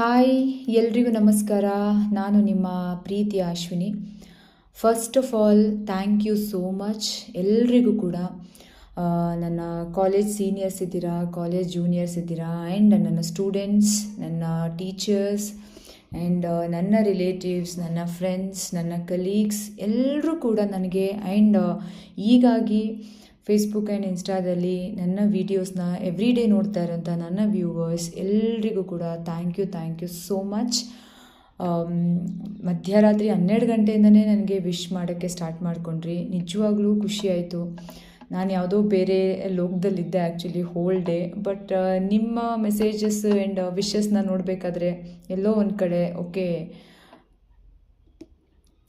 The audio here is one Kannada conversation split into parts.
ಹಾಯ್, ಎಲ್ರಿಗೂ ನಮಸ್ಕಾರ. ನಾನು ನಿಮ್ಮ ಪ್ರೀತಿ Ashwini. First of all thank you so much ಎಲ್ರಿಗೂ ಕೂಡ ನನ್ನ ಕಾಲೇಜ್ ಸೀನಿಯರ್ಸ್ ಇದ್ದೀರಾ ಕಾಲೇಜ್ ಜೂನಿಯರ್ಸ್ ಇದ್ದೀರಾ ಆ್ಯಂಡ್ ನನ್ನ ಸ್ಟೂಡೆಂಟ್ಸ್ ನನ್ನ ಟೀಚರ್ಸ್ ಆ್ಯಂಡ್ ನನ್ನ ರಿಲೇಟಿವ್ಸ್ ನನ್ನ ಫ್ರೆಂಡ್ಸ್ ನನ್ನ ಕಲೀಗ್ಸ್ ಎಲ್ಲರೂ ಕೂಡ ನನಗೆ ಆ್ಯಂಡ್ ಹೀಗಾಗಿ ಫೇಸ್ಬುಕ್ ಆ್ಯಂಡ್ ಇನ್ಸ್ಟಾದಲ್ಲಿ ನನ್ನ ವೀಡಿಯೋಸ್ನ ಎವ್ರಿ ಡೇ ನೋಡ್ತಾ ಇರೋಂಥ ನನ್ನ ವ್ಯೂವರ್ಸ್ ಎಲ್ರಿಗೂ ಕೂಡ thank you thank you so much ಮಧ್ಯರಾತ್ರಿ ಹನ್ನೆರಡು ಗಂಟೆಯಿಂದನೇ ನನಗೆ ವಿಶ್ ಮಾಡೋಕ್ಕೆ ಸ್ಟಾರ್ಟ್ ಮಾಡ್ಕೊಂಡ್ರಿ. ನಿಜವಾಗ್ಲೂ ಖುಷಿ ಆಯಿತು. ನಾನು ಯಾವುದೋ ಬೇರೆ ಲೋಕದಲ್ಲಿದ್ದೆ ಆ್ಯಕ್ಚುಲಿ ಹೋಲ್ ಡೇ ಬಟ್ ನಿಮ್ಮ ಮೆಸೇಜಸ್ ಆ್ಯಂಡ್ ವಿಶಸ್ನ ನೋಡಬೇಕಾದ್ರೆ ಎಲ್ಲೋ ಒಂದು ಕಡೆ ಓಕೆ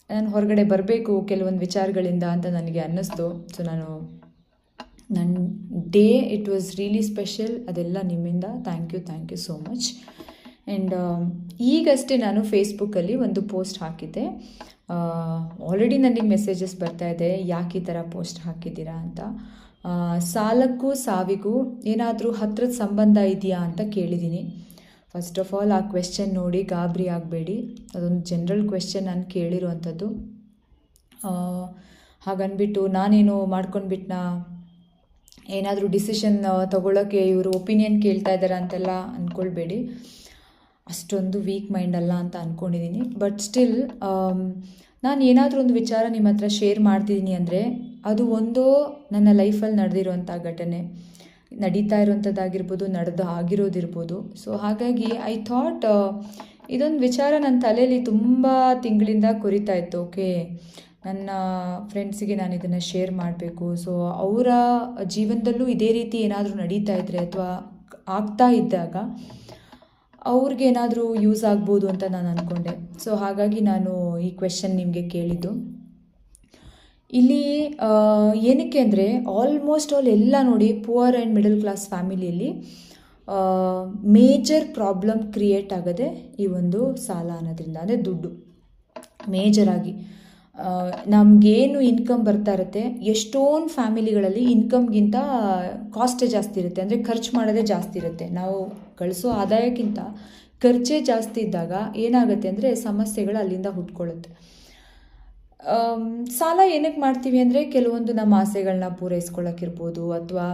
ನಾನು ಹೊರಗಡೆ ಬರಬೇಕು ಕೆಲವೊಂದು ವಿಚಾರಗಳಿಂದ ಅಂತ ನನಗೆ ಅನ್ನಿಸ್ತು. ಸೊ ನಾನು ನನ್ನ day it was really special ಅದೆಲ್ಲ ನಿಮ್ಮಿಂದ. Thank you thank you so much and ಈಗಷ್ಟೇ ನಾನು ಫೇಸ್ಬುಕ್ಕಲ್ಲಿ ಒಂದು ಪೋಸ್ಟ್ ಹಾಕಿದ್ದೆ. ಆಲ್ರೆಡಿ ನನಗೆ ಮೆಸೇಜಸ್ ಬರ್ತಾ ಇದೆ. ಯಾಕೆ ಈ ಥರ ಪೋಸ್ಟ್ ಹಾಕಿದ್ದೀರಾ ಅಂತ. ಸಾಲಕ್ಕೂ ಸಾವಿಗೂ ಏನಾದರೂ ಹತ್ರದ ಸಂಬಂಧ ಇದೆಯಾ ಅಂತ ಕೇಳಿದ್ದೀನಿ. ಫಸ್ಟ್ ಆಫ್ ಆಲ್ ಆ ಕ್ವೆಶ್ಚನ್ ನೋಡಿ ಗಾಬರಿ ಆಗಬೇಡಿ. ಅದೊಂದು ಜನರಲ್ ಕ್ವೆಶ್ಚನ್ ನಾನು ಕೇಳಿರುವಂಥದ್ದು. ಹಾಗನ್ಬಿಟ್ಟು ನಾನೇನು ಮಾಡ್ಕೊಂಡ್ಬಿಟ್ನಾ? ಏನಾದರೂ ಡಿಸಿಷನ್ ತಗೊಳ್ಳೋಕ್ಕೆ ಇವರು ಒಪಿನಿಯನ್ ಕೇಳ್ತಾ ಇದ್ದಾರೆ ಅಂತೆಲ್ಲ ಅಂದ್ಕೊಳ್ಬೇಡಿ ಅಷ್ಟೊಂದು ವೀಕ್ ಮೈಂಡ್ ಅಲ್ಲ ಅಂತ ಅಂದ್ಕೊಂಡಿದ್ದೀನಿ ಬಟ್ ಸ್ಟಿಲ್ ನಾನು ಏನಾದರೂ ಒಂದು ವಿಚಾರ ನಿಮ್ಮ ಹತ್ರ ಶೇರ್ ಮಾಡ್ತಿದ್ದೀನಿ ಅಂದರೆ ಅದು ಒಂದೋ ನನ್ನ ಲೈಫಲ್ಲಿ ನಡೆದಿರುವಂಥ ಘಟನೆ. ನಡೀತಾ ಇರುವಂಥದ್ದಾಗಿರ್ಬೋದು ನಡೆದು ಆಗಿರೋದಿರ್ಬೋದು. ಸೊ ಹಾಗಾಗಿ ಐ ಥಾಟ್ ಇದೊಂದು ವಿಚಾರ ನನ್ನ ತಲೆಯಲ್ಲಿ ತುಂಬ ತಿಂಗಳಿಂದ ಕುರಿತಾ ಇತ್ತು ಓಕೆ ನನ್ನ ಫ್ರೆಂಡ್ಸಿಗೆ ನಾನು ಇದನ್ನು ಶೇರ್ ಮಾಡಬೇಕು. ಸೊ ಅವರ ಜೀವನದಲ್ಲೂ ಇದೇ ರೀತಿ ಏನಾದರೂ ನಡೀತಾ ಇದ್ದರೆ ಅಥವಾ ಆಗ್ತಾ ಇದ್ದಾಗ ಅವ್ರಿಗೆ ಏನಾದರೂ ಯೂಸ್ ಆಗ್ಬೋದು ಅಂತ ನಾನು ಅಂದ್ಕೊಂಡೆ ಸೊ ಹಾಗಾಗಿ ನಾನು ಈ ಕ್ವೆಶನ್ ನಿಮಗೆ ಕೇಳಿದ್ದು. ಇಲ್ಲಿ ಏನಕ್ಕೆ ಅಂದರೆ ಆಲ್ಮೋಸ್ಟ್ ಆಲ್ ಎಲ್ಲ ನೋಡಿ ಪುವರ್ ಆ್ಯಂಡ್ ಮಿಡಲ್ ಕ್ಲಾಸ್ ಫ್ಯಾಮಿಲಿಯಲ್ಲಿ ಮೇಜರ್ ಪ್ರಾಬ್ಲಮ್ ಕ್ರಿಯೇಟ್ ಆಗದೆ ಈ ಒಂದು ಸಾಲ ಅನ್ನೋದ್ರಿಂದ, ಅಂದರೆ ದುಡ್ಡು. ಮೇಜರಾಗಿ ನಮಗೇನು ಇನ್ಕಮ್ ಬರ್ತಾ ಇರುತ್ತೆ, ಎಷ್ಟೊಂದು ಫ್ಯಾಮಿಲಿಗಳಲ್ಲಿ ಇನ್ಕಮ್ಗಿಂತ ಕಾಸ್ಟೇ ಜಾಸ್ತಿ ಇರುತ್ತೆ, ಅಂದರೆ ಖರ್ಚು ಮಾಡೋದೇ ಜಾಸ್ತಿ ಇರುತ್ತೆ. ನಾವು ಗಳಿಸೋ ಆದಾಯಕ್ಕಿಂತ ಖರ್ಚೇ ಜಾಸ್ತಿ ಇದ್ದಾಗ ಏನಾಗುತ್ತೆ ಅಂದರೆ ಸಮಸ್ಯೆಗಳು ಅಲ್ಲಿಂದ ಹುಟ್ಕೊಳ್ಳುತ್ತೆ. ಸಾಲ ಏನಕ್ಕೆ ಮಾಡ್ತೀವಿ ಅಂದರೆ ಕೆಲವೊಂದು ನಮ್ಮ ಆಸೆಗಳನ್ನ ಪೂರೈಸ್ಕೊಳ್ಳೋಕ್ಕಿರ್ಬೋದು ಅಥವಾ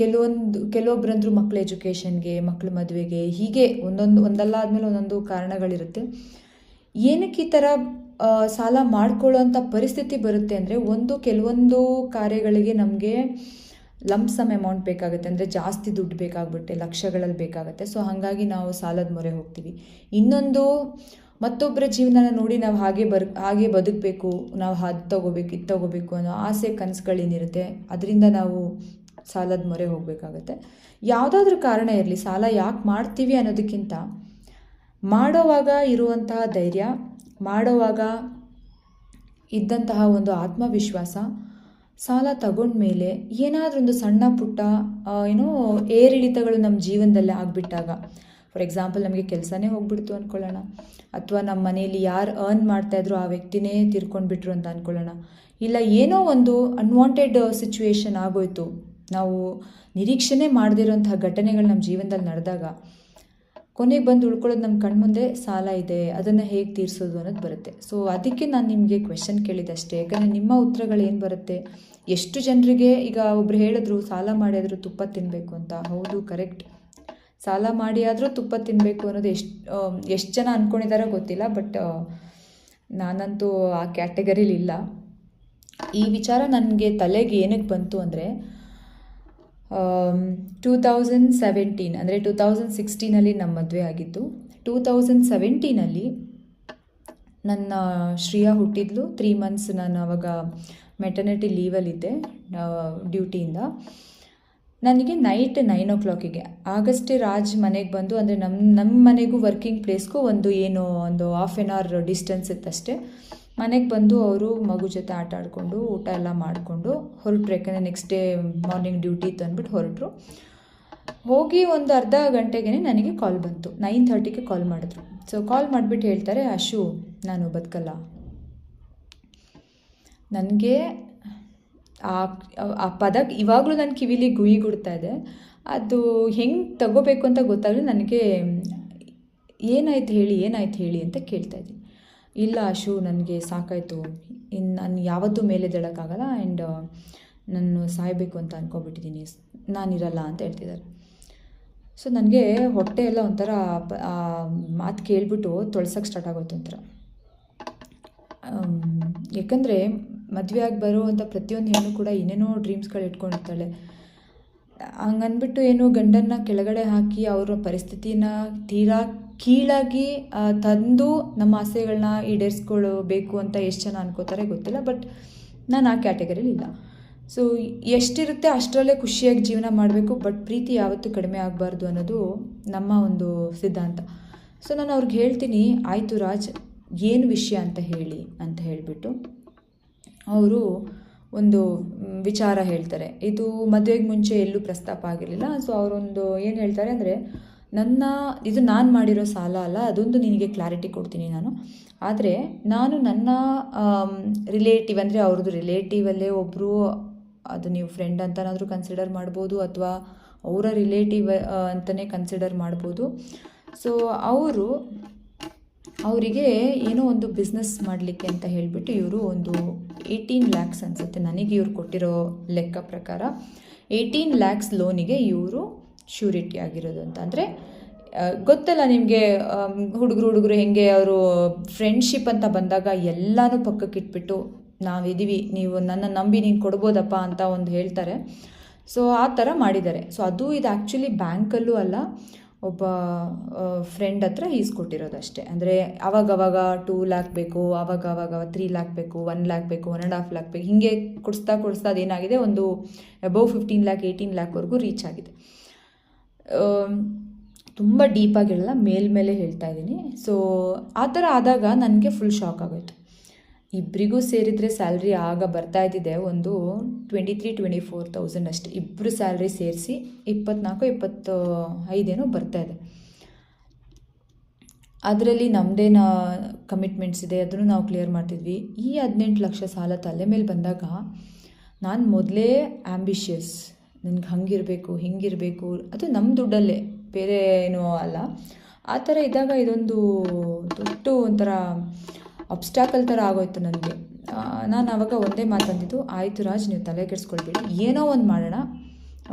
ಕೆಲವೊಂದು ಕೆಲವೊಬ್ಬರಂದ್ರು ಮಕ್ಕಳ ಎಜುಕೇಷನ್ಗೆ ಮಕ್ಕಳ ಮದುವೆಗೆ ಹೀಗೆ ಒಂದೊಂದು ಒಂದಲ್ಲ ಆದಮೇಲೆ ಒಂದೊಂದು ಕಾರಣಗಳಿರುತ್ತೆ. ಏನಕ್ಕೆ ಈ ಥರ ಸಾಲ ಮಾಡ್ಕೊಳ್ಳೋಂಥ ಪರಿಸ್ಥಿತಿ ಬರುತ್ತೆ ಅಂದರೆ ಒಂದು, ಕೆಲವೊಂದು ಕಾರ್ಯಗಳಿಗೆ ನಮಗೆ ಲಂಪ್ ಸಮ್ ಅಮೌಂಟ್ ಬೇಕಾಗುತ್ತೆ. ಅಂದರೆ ಜಾಸ್ತಿ ದುಡ್ಡು ಬೇಕಾಗ್ಬಿಟ್ಟೆ, ಲಕ್ಷಗಳಲ್ಲಿ ಬೇಕಾಗುತ್ತೆ. ಸೊ ಹಾಗಾಗಿ ನಾವು ಸಾಲದ ಮೊರೆ ಹೋಗ್ತೀವಿ. ಇನ್ನೊಂದು, ಮತ್ತೊಬ್ಬರ ಜೀವನನ ನೋಡಿ ನಾವು ಹಾಗೆ ಬರ್, ಹಾಗೆ ಬದುಕಬೇಕು, ನಾವು ಅದು ತಗೋಬೇಕು, ಇದು ತಗೋಬೇಕು ಅನ್ನೋ ಆಸೆ ಕನಸುಗಳೇನಿರುತ್ತೆ ಅದರಿಂದ ನಾವು ಸಾಲದ ಮೊರೆ ಹೋಗಬೇಕಾಗತ್ತೆ. ಯಾವುದಾದ್ರೂ ಕಾರಣ ಇರಲಿ, ಸಾಲ ಯಾಕೆ ಮಾಡ್ತೀವಿ ಅನ್ನೋದಕ್ಕಿಂತ ಮಾಡೋವಾಗ ಇರುವಂತಹ ಧೈರ್ಯ, ಮಾಡೋವಾಗ ಇದ್ದಂತಹ ಒಂದು ಆತ್ಮವಿಶ್ವಾಸ, ಸಾಲ ತಗೊಂಡ್ಮೇಲೆ ಏನಾದರೂ ಒಂದು ಸಣ್ಣ ಪುಟ್ಟ ಏನು ಏರಿಳಿತಗಳು ನಮ್ಮ ಜೀವನದಲ್ಲಿ ಆಗಿಬಿಟ್ಟಾಗ. ಫಾರ್ ಎಕ್ಸಾಂಪಲ್ ನಮಗೆ ಕೆಲಸನೇ ಹೋಗ್ಬಿಡ್ತು ಅಂದ್ಕೊಳ್ಳೋಣ ಅಥವಾ ನಮ್ಮ ಮನೆಯಲ್ಲಿ ಯಾರು ಅರ್ನ್ ಮಾಡ್ತಾಯಿದ್ರು ಆ ವ್ಯಕ್ತಿನೇ ತಿರ್ಕೊಂಡ್ಬಿಟ್ರು ಅಂತ ಅಂದ್ಕೊಳ್ಳೋಣ ಇಲ್ಲ, ಏನೋ ಒಂದು ಅನ್ವಾಂಟೆಡ್ ಸಿಚುವೇಶನ್ ಆಗೋಯ್ತು. ನಾವು ನಿರೀಕ್ಷೆನೇ ಮಾಡದಿರೋಂತಹ ಘಟನೆಗಳು ನಮ್ಮ ಜೀವನದಲ್ಲಿ ನಡೆದಾಗ ಕೊನೆಗೆ ಬಂದು ಉಳ್ಕೊಳ್ಳೋದು ನಮ್ಮ ಕಣ್ಮುಂದೆ ಸಾಲ ಇದೆ, ಅದನ್ನು ಹೇಗೆ ತೀರಿಸೋದು ಅನ್ನೋದು ಬರುತ್ತೆ. ಸೊ ಅದಕ್ಕೆ ನಾನು ನಿಮಗೆ ಕ್ವೆಶನ್ ಕೇಳಿದಷ್ಟೇ. ಯಾಕಂದರೆ ನಿಮ್ಮ ಉತ್ತರಗಳು ಏನು ಬರುತ್ತೆ? ಎಷ್ಟು ಜನರಿಗೆ ಈಗ ಒಬ್ರು ಹೇಳಿದ್ರು, ಸಾಲ ಮಾಡಿದ್ರು ತುಪ್ಪ ತಿನ್ನಬೇಕು ಅಂತ. ಹೌದು ಕರೆಕ್ಟ್ ಸಾಲ ಮಾಡಿ ಆದರೂ ತುಪ್ಪ ತಿನ್ನಬೇಕು ಅನ್ನೋದು ಎಷ್ಟು ಎಷ್ಟು ಜನ ಅಂದ್ಕೊಂಡಿದ್ದಾರೋ ಗೊತ್ತಿಲ್ಲ ಬಟ್ ನಾನಂತೂ ಆ ಕ್ಯಾಟಗರಿಲಿಲ್ಲ ಈ ವಿಚಾರ ನನಗೆ ತಲೆಗೆ ಏನಕ್ಕೆ ಬಂತು ಅಂದರೆ ಟೂ ತೌಸಂಡ್ ಸೆವೆಂಟೀನ್ ಅಂದರೆ ಟೂ ತೌಸಂಡ್ ಸಿಕ್ಸ್ಟೀನಲ್ಲಿ ನಮ್ಮ ಮದುವೆ ಆಗಿತ್ತು ಟೂ ತೌಸಂಡ್ ಸೆವೆಂಟೀನಲ್ಲಿ ನನ್ನ ಶ್ರೇಯಾ ಹುಟ್ಟಿದ್ಲು. ತ್ರೀ ಮಂತ್ಸ್ ನಾನು ಅವಾಗ ಮೆಟರ್ನಿಟಿ ಲೀವಲ್ಲಿದ್ದೆ ಡ್ಯೂಟಿಯಿಂದ ನನಗೆ ನೈಟ್ ನೈನ್ ಓ ಕ್ಲಾಕಿಗೆ ಆಗಷ್ಟೇ ರಾಜ್ ಮನೆಗೆ ಬಂದು, ಅಂದರೆ ನಮ್ಮ ನಮ್ಮ ಮನೆಗೂ ವರ್ಕಿಂಗ್ ಪ್ಲೇಸ್ಗೂ ಒಂದು ಏನು ಒಂದು ಹಾಫ್ ಆನ್ ಅವರ್ ಡಿಸ್ಟೆನ್ಸ್ ಇತ್ತಷ್ಟೇ. ಮನೆಗೆ ಬಂದು ಅವರು ಮಗು ಜೊತೆ ಆಟ ಆಡಿಕೊಂಡು ಊಟ ಎಲ್ಲ ಮಾಡಿಕೊಂಡು ಹೊರಟ್ರು, ಯಾಕಂದರೆ ನೆಕ್ಸ್ಟ್ ಡೇ ಮಾರ್ನಿಂಗ್ ಡ್ಯೂಟಿ ಇತ್ತು ಅಂದ್ಬಿಟ್ಟು ಹೊರಟರು. ಹೋಗಿ ಒಂದು ಅರ್ಧ ಗಂಟೆಗೆ ನನಗೆ ಕಾಲ್ ಬಂತು. ನೈನ್ ಥರ್ಟಿಗೆ ಕಾಲ್ ಮಾಡಿದ್ರು. ಸೊ ಕಾಲ್ ಮಾಡಿಬಿಟ್ಟು ಹೇಳ್ತಾರೆ, ಅಶು, ನಾನು ಬದುಕಲ್ಲ. ನನಗೆ ಆ ಆ ಪದ ಇವಾಗಲೂ ನನ್ನ ಕಿವಿಲಿ ಗುಯಿ ಗುಡ್ತಾ ಇದೆ. ಅದು ಹೆಂಗೆ ತಗೋಬೇಕು ಅಂತ ಗೊತ್ತಾಗಲಿ ನನಗೆ, ಏನಾಯ್ತು ಹೇಳಿ ಏನಾಯ್ತು ಹೇಳಿ ಅಂತ ಕೇಳ್ತಾ ಇದ್ದೀನಿ. ಇಲ್ಲ ಅಶು, ನನಗೆ ಸಾಕಾಯಿತು. ಇನ್ನು ನಾನು ಯಾವತ್ತೂ ಮೇಲೆದ್ದೇಳೋಕ್ಕಾಗಲ್ಲ ಆ್ಯಂಡ್ ನಾನು ಸಾಯಬೇಕು ಅಂತ ಅಂದ್ಕೊಬಿಟ್ಟಿದ್ದೀನಿ ನಾನಿರಲ್ಲ ಅಂತ ಹೇಳ್ತಿದ್ದಾರೆ. ಸೊ ನನಗೆ ಹೊಟ್ಟೆ ಎಲ್ಲ ಒಂಥರ ಮಾತು ಕೇಳಿಬಿಟ್ಟು ತೊಳ್ಸೋಕ್ಕೆ ಸ್ಟಾರ್ಟ್ ಆಗೋಯ್ತು ಒಂಥರ. ಯಾಕಂದರೆ ಮದುವೆ ಆಗಿ ಬರುವಂಥ ಪ್ರತಿಯೊಂದು ಹೆಣ್ಣು ಕೂಡ ಏನೇನೋ ಡ್ರೀಮ್ಸ್ಗಳು ಇಟ್ಕೊಂಡಿರ್ತಾಳೆ. ಹಂಗನ್ಬಿಟ್ಟು ಏನು ಗಂಡನ್ನ ಕೆಳಗಡೆ ಹಾಕಿ ಅವರ ಪರಿಸ್ಥಿತಿನ ತೀರಾ ಕೀಳಾಗಿ ತಂದು ನಮ್ಮ ಆಸೆಗಳನ್ನ ಈಡೇರಿಸ್ಕೊಳ್ಬೇಕು ಅಂತ ಎಷ್ಟು ಜನ ಅನ್ಕೋತಾರೆ ಗೊತ್ತಿಲ್ಲ, ಬಟ್ ನಾನು ಆ ಕ್ಯಾಟಗರಿಲಿ ಇಲ್ಲ. ಸೊ ಎಷ್ಟಿರುತ್ತೆ ಅಷ್ಟರಲ್ಲೇ ಖುಷಿಯಾಗಿ ಜೀವನ ಮಾಡಬೇಕು, ಬಟ್ ಪ್ರೀತಿ ಯಾವತ್ತೂ ಕಡಿಮೆ ಆಗಬಾರ್ದು ಅನ್ನೋದು ನಮ್ಮ ಒಂದು ಸಿದ್ಧಾಂತ. ಸೊ ನಾನು ಅವ್ರಿಗೆ ಹೇಳ್ತೀನಿ, ಆಯಿತು ರಾಜ್, ಏನು ವಿಷಯ ಅಂತ ಹೇಳಿ, ಅಂತ ಹೇಳಿಬಿಟ್ಟು. ಅವರು ಒಂದು ವಿಚಾರ ಹೇಳ್ತಾರೆ. ಇದು ಮದುವೆಗೆ ಮುಂಚೆ ಎಲ್ಲೂ ಪ್ರಸ್ತಾಪ ಆಗಿರಲಿಲ್ಲ. ಸೊ ಅವರೊಂದು ಏನು ಹೇಳ್ತಾರೆ ಅಂದರೆ ನನ್ನ, ಇದು ನಾನು ಮಾಡಿರೋ ಸಾಲ ಅಲ್ಲ, ಅದೊಂದು ನಿನಗೆ ಕ್ಲಾರಿಟಿ ಕೊಡ್ತೀನಿ ನಾನು. ಆದರೆ ನಾನು ನನ್ನ ರಿಲೇಟಿವ್ ಅಂದರೆ ಅವ್ರದ್ದು ರಿಲೇಟಿವಲ್ಲೇ ಒಬ್ಬರು ಅದು ನೀವು ಫ್ರೆಂಡ್ ಅಂತನಾದರೂ ಕನ್ಸಿಡರ್ ಮಾಡ್ಬೋದು, ಅಥವಾ ಅವರ ರಿಲೇಟಿವ್ ಅಂತಲೇ ಕನ್ಸಿಡರ್ ಮಾಡ್ಬೋದು. ಸೊ ಅವರು, ಅವರಿಗೆ ಏನೋ ಒಂದು ಬಿಸ್ನೆಸ್ ಮಾಡಲಿಕ್ಕೆ ಅಂತ ಹೇಳಿಬಿಟ್ಟು ಇವರು ಒಂದು ಏಯ್ಟೀನ್ ಲ್ಯಾಕ್ಸ್ ಅನಿಸುತ್ತೆ. ನನಗೆ ಇವರು ಕೊಟ್ಟಿರೋ ಲೆಕ್ಕ ಪ್ರಕಾರ. ಏಯ್ಟೀನ್ ಲ್ಯಾಕ್ಸ್ ಲೋನಿಗೆ ಇವರು ಶ್ಯೂರಿಟಿ ಆಗಿರೋದು ಅಂತ. ಅಂದರೆ ಗೊತ್ತಲ್ಲ ನಿಮಗೆ ಹುಡುಗರು ಹುಡುಗರು ಹೆಂಗೆ ಅವರು ಫ್ರೆಂಡ್ಶಿಪ್ ಅಂತ ಬಂದಾಗ ಎಲ್ಲನೂ ಪಕ್ಕಕ್ಕೆ ಇಟ್ಬಿಟ್ಟು ನಾವಿದ್ದೀವಿ ನೀವು ನನ್ನ ನಂಬಿ ನೀನು ಕೊಡ್ಬೋದಪ್ಪ ಅಂತ ಒಂದು ಹೇಳ್ತಾರೆ. ಸೊ ಆ ಥರ ಮಾಡಿದ್ದಾರೆ. ಸೊ ಅದು ಇದು ಆ್ಯಕ್ಚುಲಿ ಬ್ಯಾಂಕಲ್ಲೂ ಅಲ್ಲ ಒಬ್ಬ ಫ್ರೆಂಡ್ ಹತ್ರ ಈಸ್ಕೊಟ್ಟಿರೋದು ಅಷ್ಟೇ. ಅಂದರೆ, ಅವಾಗವಾಗ ಟೂ ಲ್ಯಾಕ್ ಬೇಕು ಅವಾಗ ಅವಾಗ ತ್ರೀ ಲ್ಯಾಕ್ ಬೇಕು ಒನ್ ಲ್ಯಾಕ್ ಬೇಕು ಒನ್ ಆ್ಯಂಡ್ ಹಾಫ್ ಲ್ಯಾಕ್ ಬೇಕು, ಹೀಗೆ ಕೊಡಿಸ್ತಾ ಕೊಡಿಸ್ತಾ ಅದೇನಾಗಿದೆ, ಒಂದು ಅಬೌವ್ ಫಿಫ್ಟೀನ್ ಲ್ಯಾಕ್ ಏಯ್ಟೀನ್ ಲ್ಯಾಕ್ವರೆಗೂ ರೀಚ್ ಆಗಿದೆ. ತುಂಬ ಡೀಪಾಗಿರಲ್ಲ ಮೇಲ್ಮೇಲೆ ಹೇಳ್ತಾ ಇದ್ದೀನಿ. ಸೊ ಆ ಥರ ಆದಾಗ ನನಗೆ ಫುಲ್ ಶಾಕ್ ಆಗೋಯ್ತು. ಇಬ್ಬರಿಗೂ ಸೇರಿದರೆ ಸ್ಯಾಲ್ರಿ ಆಗ ಬರ್ತಾ ಇದ್ದಿದೆ, ಒಂದು twenty three twenty four thousand ಅಷ್ಟು. ಇಬ್ಬರು ಸ್ಯಾಲ್ರಿ ಸೇರಿಸಿ ಇಪ್ಪತ್ನಾಲ್ಕು, ಇಪ್ಪತ್ತು, ಐದೇನೋ ಬರ್ತಾ ಇದೆ. ಅದರಲ್ಲಿ ನಮ್ಮದೇನ ಕಮಿಟ್ಮೆಂಟ್ಸ್ ಇದೆ, ಅದನ್ನು ನಾವು ಕ್ಲಿಯರ್ ಮಾಡ್ತಿದ್ವಿ. ಈ ಹದಿನೆಂಟು ಲಕ್ಷ ಸಾಲ ತಲೆ ಮೇಲೆ ಬಂದಾಗ ನಾನು ಮೊದಲೇ ಆ್ಯಂಬಿಷಿಯಸ್ ನನಗೆ ಹಂಗಿರಬೇಕು, ಹಿಂಗಿರಬೇಕು. ಅದು ನಮ್ಮ ದುಡ್ಡಲ್ಲೇ, ಬೇರೆ ಏನೂ ಅಲ್ಲ. ಆ ಥರ ಇದ್ದಾಗ ಇದೊಂದು ದೊಡ್ಡ ಒಂಥರ ಅಬ್ಸ್ಟಾಕಲ್ ಥರ ಆಗೋಯ್ತು ನನಗೆ. ನಾನು ಆವಾಗ ಒಂದೇ ಮಾತಂದಿದ್ದು ಆಯಿತು ರಾಜ್, ನೀವು ತಲೆ ಕೆಡಿಸ್ಕೊಳ್ಬೇಡಿ. ಏನೋ ಒಂದು ಮಾಡೋಣ.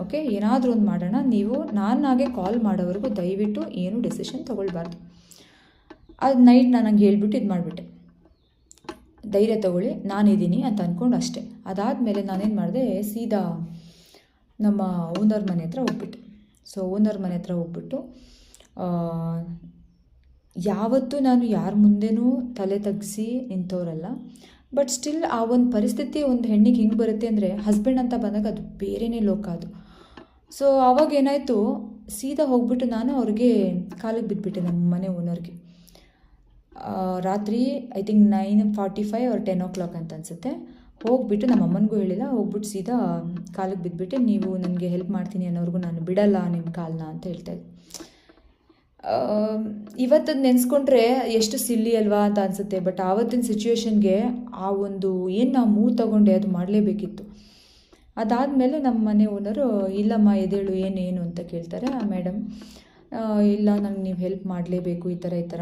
ಓಕೆ? ಏನಾದರೂ ಒಂದು ಮಾಡೋಣ. ನೀವು ನಾನು ಹಾಗೆ ಕಾಲ್ ಮಾಡೋವರೆಗೂ ದಯವಿಟ್ಟು ಏನೂ ಡೆಸಿಷನ್ ತೊಗೊಳ್ಬಾರ್ದು. ಅದು ನೈಟ್ ನಾನು ಹಂಗೆ ಹೇಳ್ಬಿಟ್ಟು ಇದು ಮಾಡಿಬಿಟ್ಟೆ. ಧೈರ್ಯ ತಗೊಳ್ಳಿ. ನಾನಿದ್ದೀನಿ ಅಂತ ಅಂದ್ಕೊಂಡು ಅಷ್ಟೇ. ಅದಾದಮೇಲೆ ನಾನೇನು ಮಾಡಿದೆ, ಸೀದಾ ನಮ್ಮ ಓನರ್ ಮನೆ ಹತ್ರ ಹೋಗ್ಬಿಟ್ಟು ಸೊ ಓನರ್ ಮನೆ ಹತ್ರ ಹೋಗ್ಬಿಟ್ಟು ಯಾವತ್ತೂ ನಾನು ಯಾರ ಮುಂದೆನೂ ತಲೆ ತಗ್ಸಿ ನಿಂತವರಲ್ಲ. ಬಟ್ ಸ್ಟಿಲ್ ಆ ಒಂದು ಪರಿಸ್ಥಿತಿ ಒಂದು ಹೆಣ್ಣಿಗೆ ಹಿಂಗೆ ಬರುತ್ತೆ ಅಂದರೆ ಹಸ್ಬೆಂಡ್ ಅಂತ ಬಂದಾಗ ಅದು ಬೇರೆಯೇ ಲೋಕ ಅದು. ಸೊ ಆವಾಗ ಏನಾಯಿತು, ಸೀದಾ ಹೋಗ್ಬಿಟ್ಟು ನಾನು ಅವ್ರಿಗೆ ಕಾಲಿಗೆ ಬಿದ್ದುಬಿಟ್ಟೆ ನಮ್ಮ ಮನೆ ಓನರ್ಗೆ. ರಾತ್ರಿ I think nine forty five ಅವ್ರ ಟೆನ್ ಓ ಕ್ಲಾಕ್ ಅಂತ ಅನಿಸುತ್ತೆ. ಹೋಗ್ಬಿಟ್ಟು ನಮ್ಮ ಅಮ್ಮನಿಗೂ ಹೇಳಿಲ್ಲ, ಹೋಗ್ಬಿಟ್ಟು ಸೀದಾ ಕಾಲಿಗೆ ಬಿದ್ದುಬಿಟ್ಟೆ ನೀವು ನನಗೆ ಹೆಲ್ಪ್ ಮಾಡ್ತೀನಿ ಅನ್ನೋರ್ಗು ನಾನು ಬಿಡಲ್ಲ ನಿಮ್ಮ ಕಾಲನ್ನ ಅಂತ ಹೇಳ್ತಾ ಇದ್ದೆ. ಇವತ್ತು ನೆನೆಸ್ಕೊಂಡ್ರೆ ಎಷ್ಟು ಸಿಲ್ಲಿ ಅಲ್ವಾ ಅಂತ ಅನಿಸುತ್ತೆ ಬಟ್ ಆವತ್ತಿನ ಸಿಚುವೇಶನ್ಗೆ ಆ ಒಂದು ಏನು ನಾವು ಮೂವ್ ತಗೊಂಡೆ ಅದು ಮಾಡಲೇಬೇಕಿತ್ತು. ಅದಾದಮೇಲೆ ನಮ್ಮ ಮನೆ ಓನರು ಇಲ್ಲಮ್ಮ ಎದೇಳು ಏನೇನು ಏನು ಅಂತ ಕೇಳ್ತಾರೆ ಮೇಡಮ್ ಇಲ್ಲ, ನಂಗೆ ನೀವು ಹೆಲ್ಪ್ ಮಾಡಲೇಬೇಕು, ಈ ಥರ ಈ ಥರ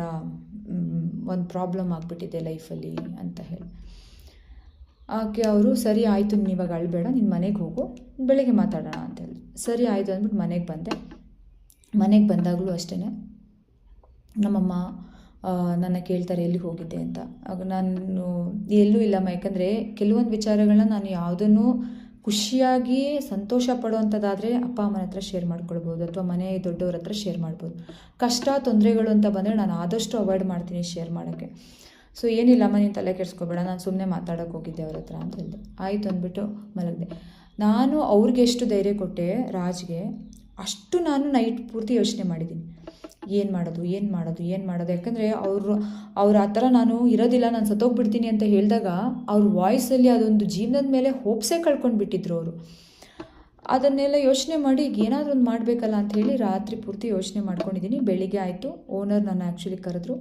ಒಂದು ಪ್ರಾಬ್ಲಮ್ ಆಗಿಬಿಟ್ಟಿದೆ ಲೈಫಲ್ಲಿ ಅಂತ ಹೇಳಿ. ಆಕೆ ಅವರು, ಸರಿ ಆಯಿತು, ನೀನು ಇವಾಗ ಅಳಬೇಡ ನಿನ್ನ ಮನೆಗೆ ಹೋಗು, ಬೆಳಗ್ಗೆ ಮಾತಾಡೋಣ ಅಂತ ಹೇಳಿ ಸರಿ ಆಯಿತು ಅಂದ್ಬಿಟ್ಟು ಮನೆಗೆ ಬಂದೆ. ಮನೆಗೆ ಬಂದಾಗಲೂ ಅಷ್ಟೇ ನಮ್ಮಮ್ಮ ನನ್ನ ಕೇಳ್ತಾರೆ ಎಲ್ಲಿ ಹೋಗಿದ್ದೆ ಅಂತ. ಆಗ ನಾನು ಎಲ್ಲೂ ಇಲ್ಲಮ್ಮ, ಯಾಕಂದರೆ ಕೆಲವೊಂದು ವಿಚಾರಗಳನ್ನ ನಾನು ಯಾವುದನ್ನು ಖುಷಿಯಾಗಿ ಸಂತೋಷ ಪಡುವಂಥದ್ದಾದರೆ ಅಪ್ಪ ಅಮ್ಮನ ಹತ್ರ ಶೇರ್ ಮಾಡ್ಕೊಳ್ಬೋದು, ಅಥವಾ ಮನೆ ದೊಡ್ಡವ್ರ ಹತ್ರ ಶೇರ್ ಮಾಡ್ಬೋದು. ಕಷ್ಟ, ತೊಂದರೆಗಳು ಅಂತ ಬಂದರೆ ನಾನು ಆದಷ್ಟು ಅವಾಯ್ಡ್ ಮಾಡ್ತೀನಿ ಶೇರ್ ಮಾಡೋಕ್ಕೆ. ಸೊ ಏನಿಲ್ಲಮ್ಮ ನೀನು ತಲೆ ಕೆಡಿಸ್ಕೋಬೇಡ, ನಾನು ಸುಮ್ಮನೆ ಮಾತಾಡೋಕೆ ಹೋಗಿದ್ದೆ ಅವ್ರ ಹತ್ರ ಅಂತ ಹೇಳಿದೆ. ಆಯಿತು ಅಂದ್ಬಿಟ್ಟು ಮಲಗಿದೆ. ನಾನು ಅವ್ರಿಗೆ ಎಷ್ಟು ಧೈರ್ಯ ಕೊಟ್ಟೆ, ರಾಜ್ಗೆ, ಅಷ್ಟು ನಾನು ನೈಟ್ ಪೂರ್ತಿ ಯೋಚನೆ ಮಾಡಿದ್ದೀನಿ. ಏನು ಮಾಡೋದು ಏನು ಮಾಡೋದು ಏನು ಮಾಡೋದು? ಯಾಕಂದರೆ ಅವರು, ಅವ್ರ ಆ ಥರ ನಾನು ಇರೋದಿಲ್ಲ, ನಾನು ಸತ್ತೋಗ್ಬಿಡ್ತೀನಿ ಅಂತ ಹೇಳಿದಾಗ ಅವ್ರ ವಾಯ್ಸಲ್ಲಿ ಅದೊಂದು ಜೀವನದ ಮೇಲೆ ಹೋಪ್ಸೇ ಕಳ್ಕೊಂಡು ಬಿಟ್ಟಿದ್ರು ಅವರು. ಅದನ್ನೆಲ್ಲ ಯೋಚನೆ ಮಾಡಿ ಏನಾದರೂ ಒಂದು ಮಾಡಬೇಕಲ್ಲ ಅಂತ ಹೇಳಿ ರಾತ್ರಿ ಪೂರ್ತಿ ಯೋಚನೆ ಮಾಡ್ಕೊಂಡಿದ್ದೀನಿ. ಬೆಳಿಗ್ಗೆ ಆಯಿತು, ಓನರ್ ನಾನು ಆ್ಯಕ್ಚುಲಿ ಕರೆದ್ರು.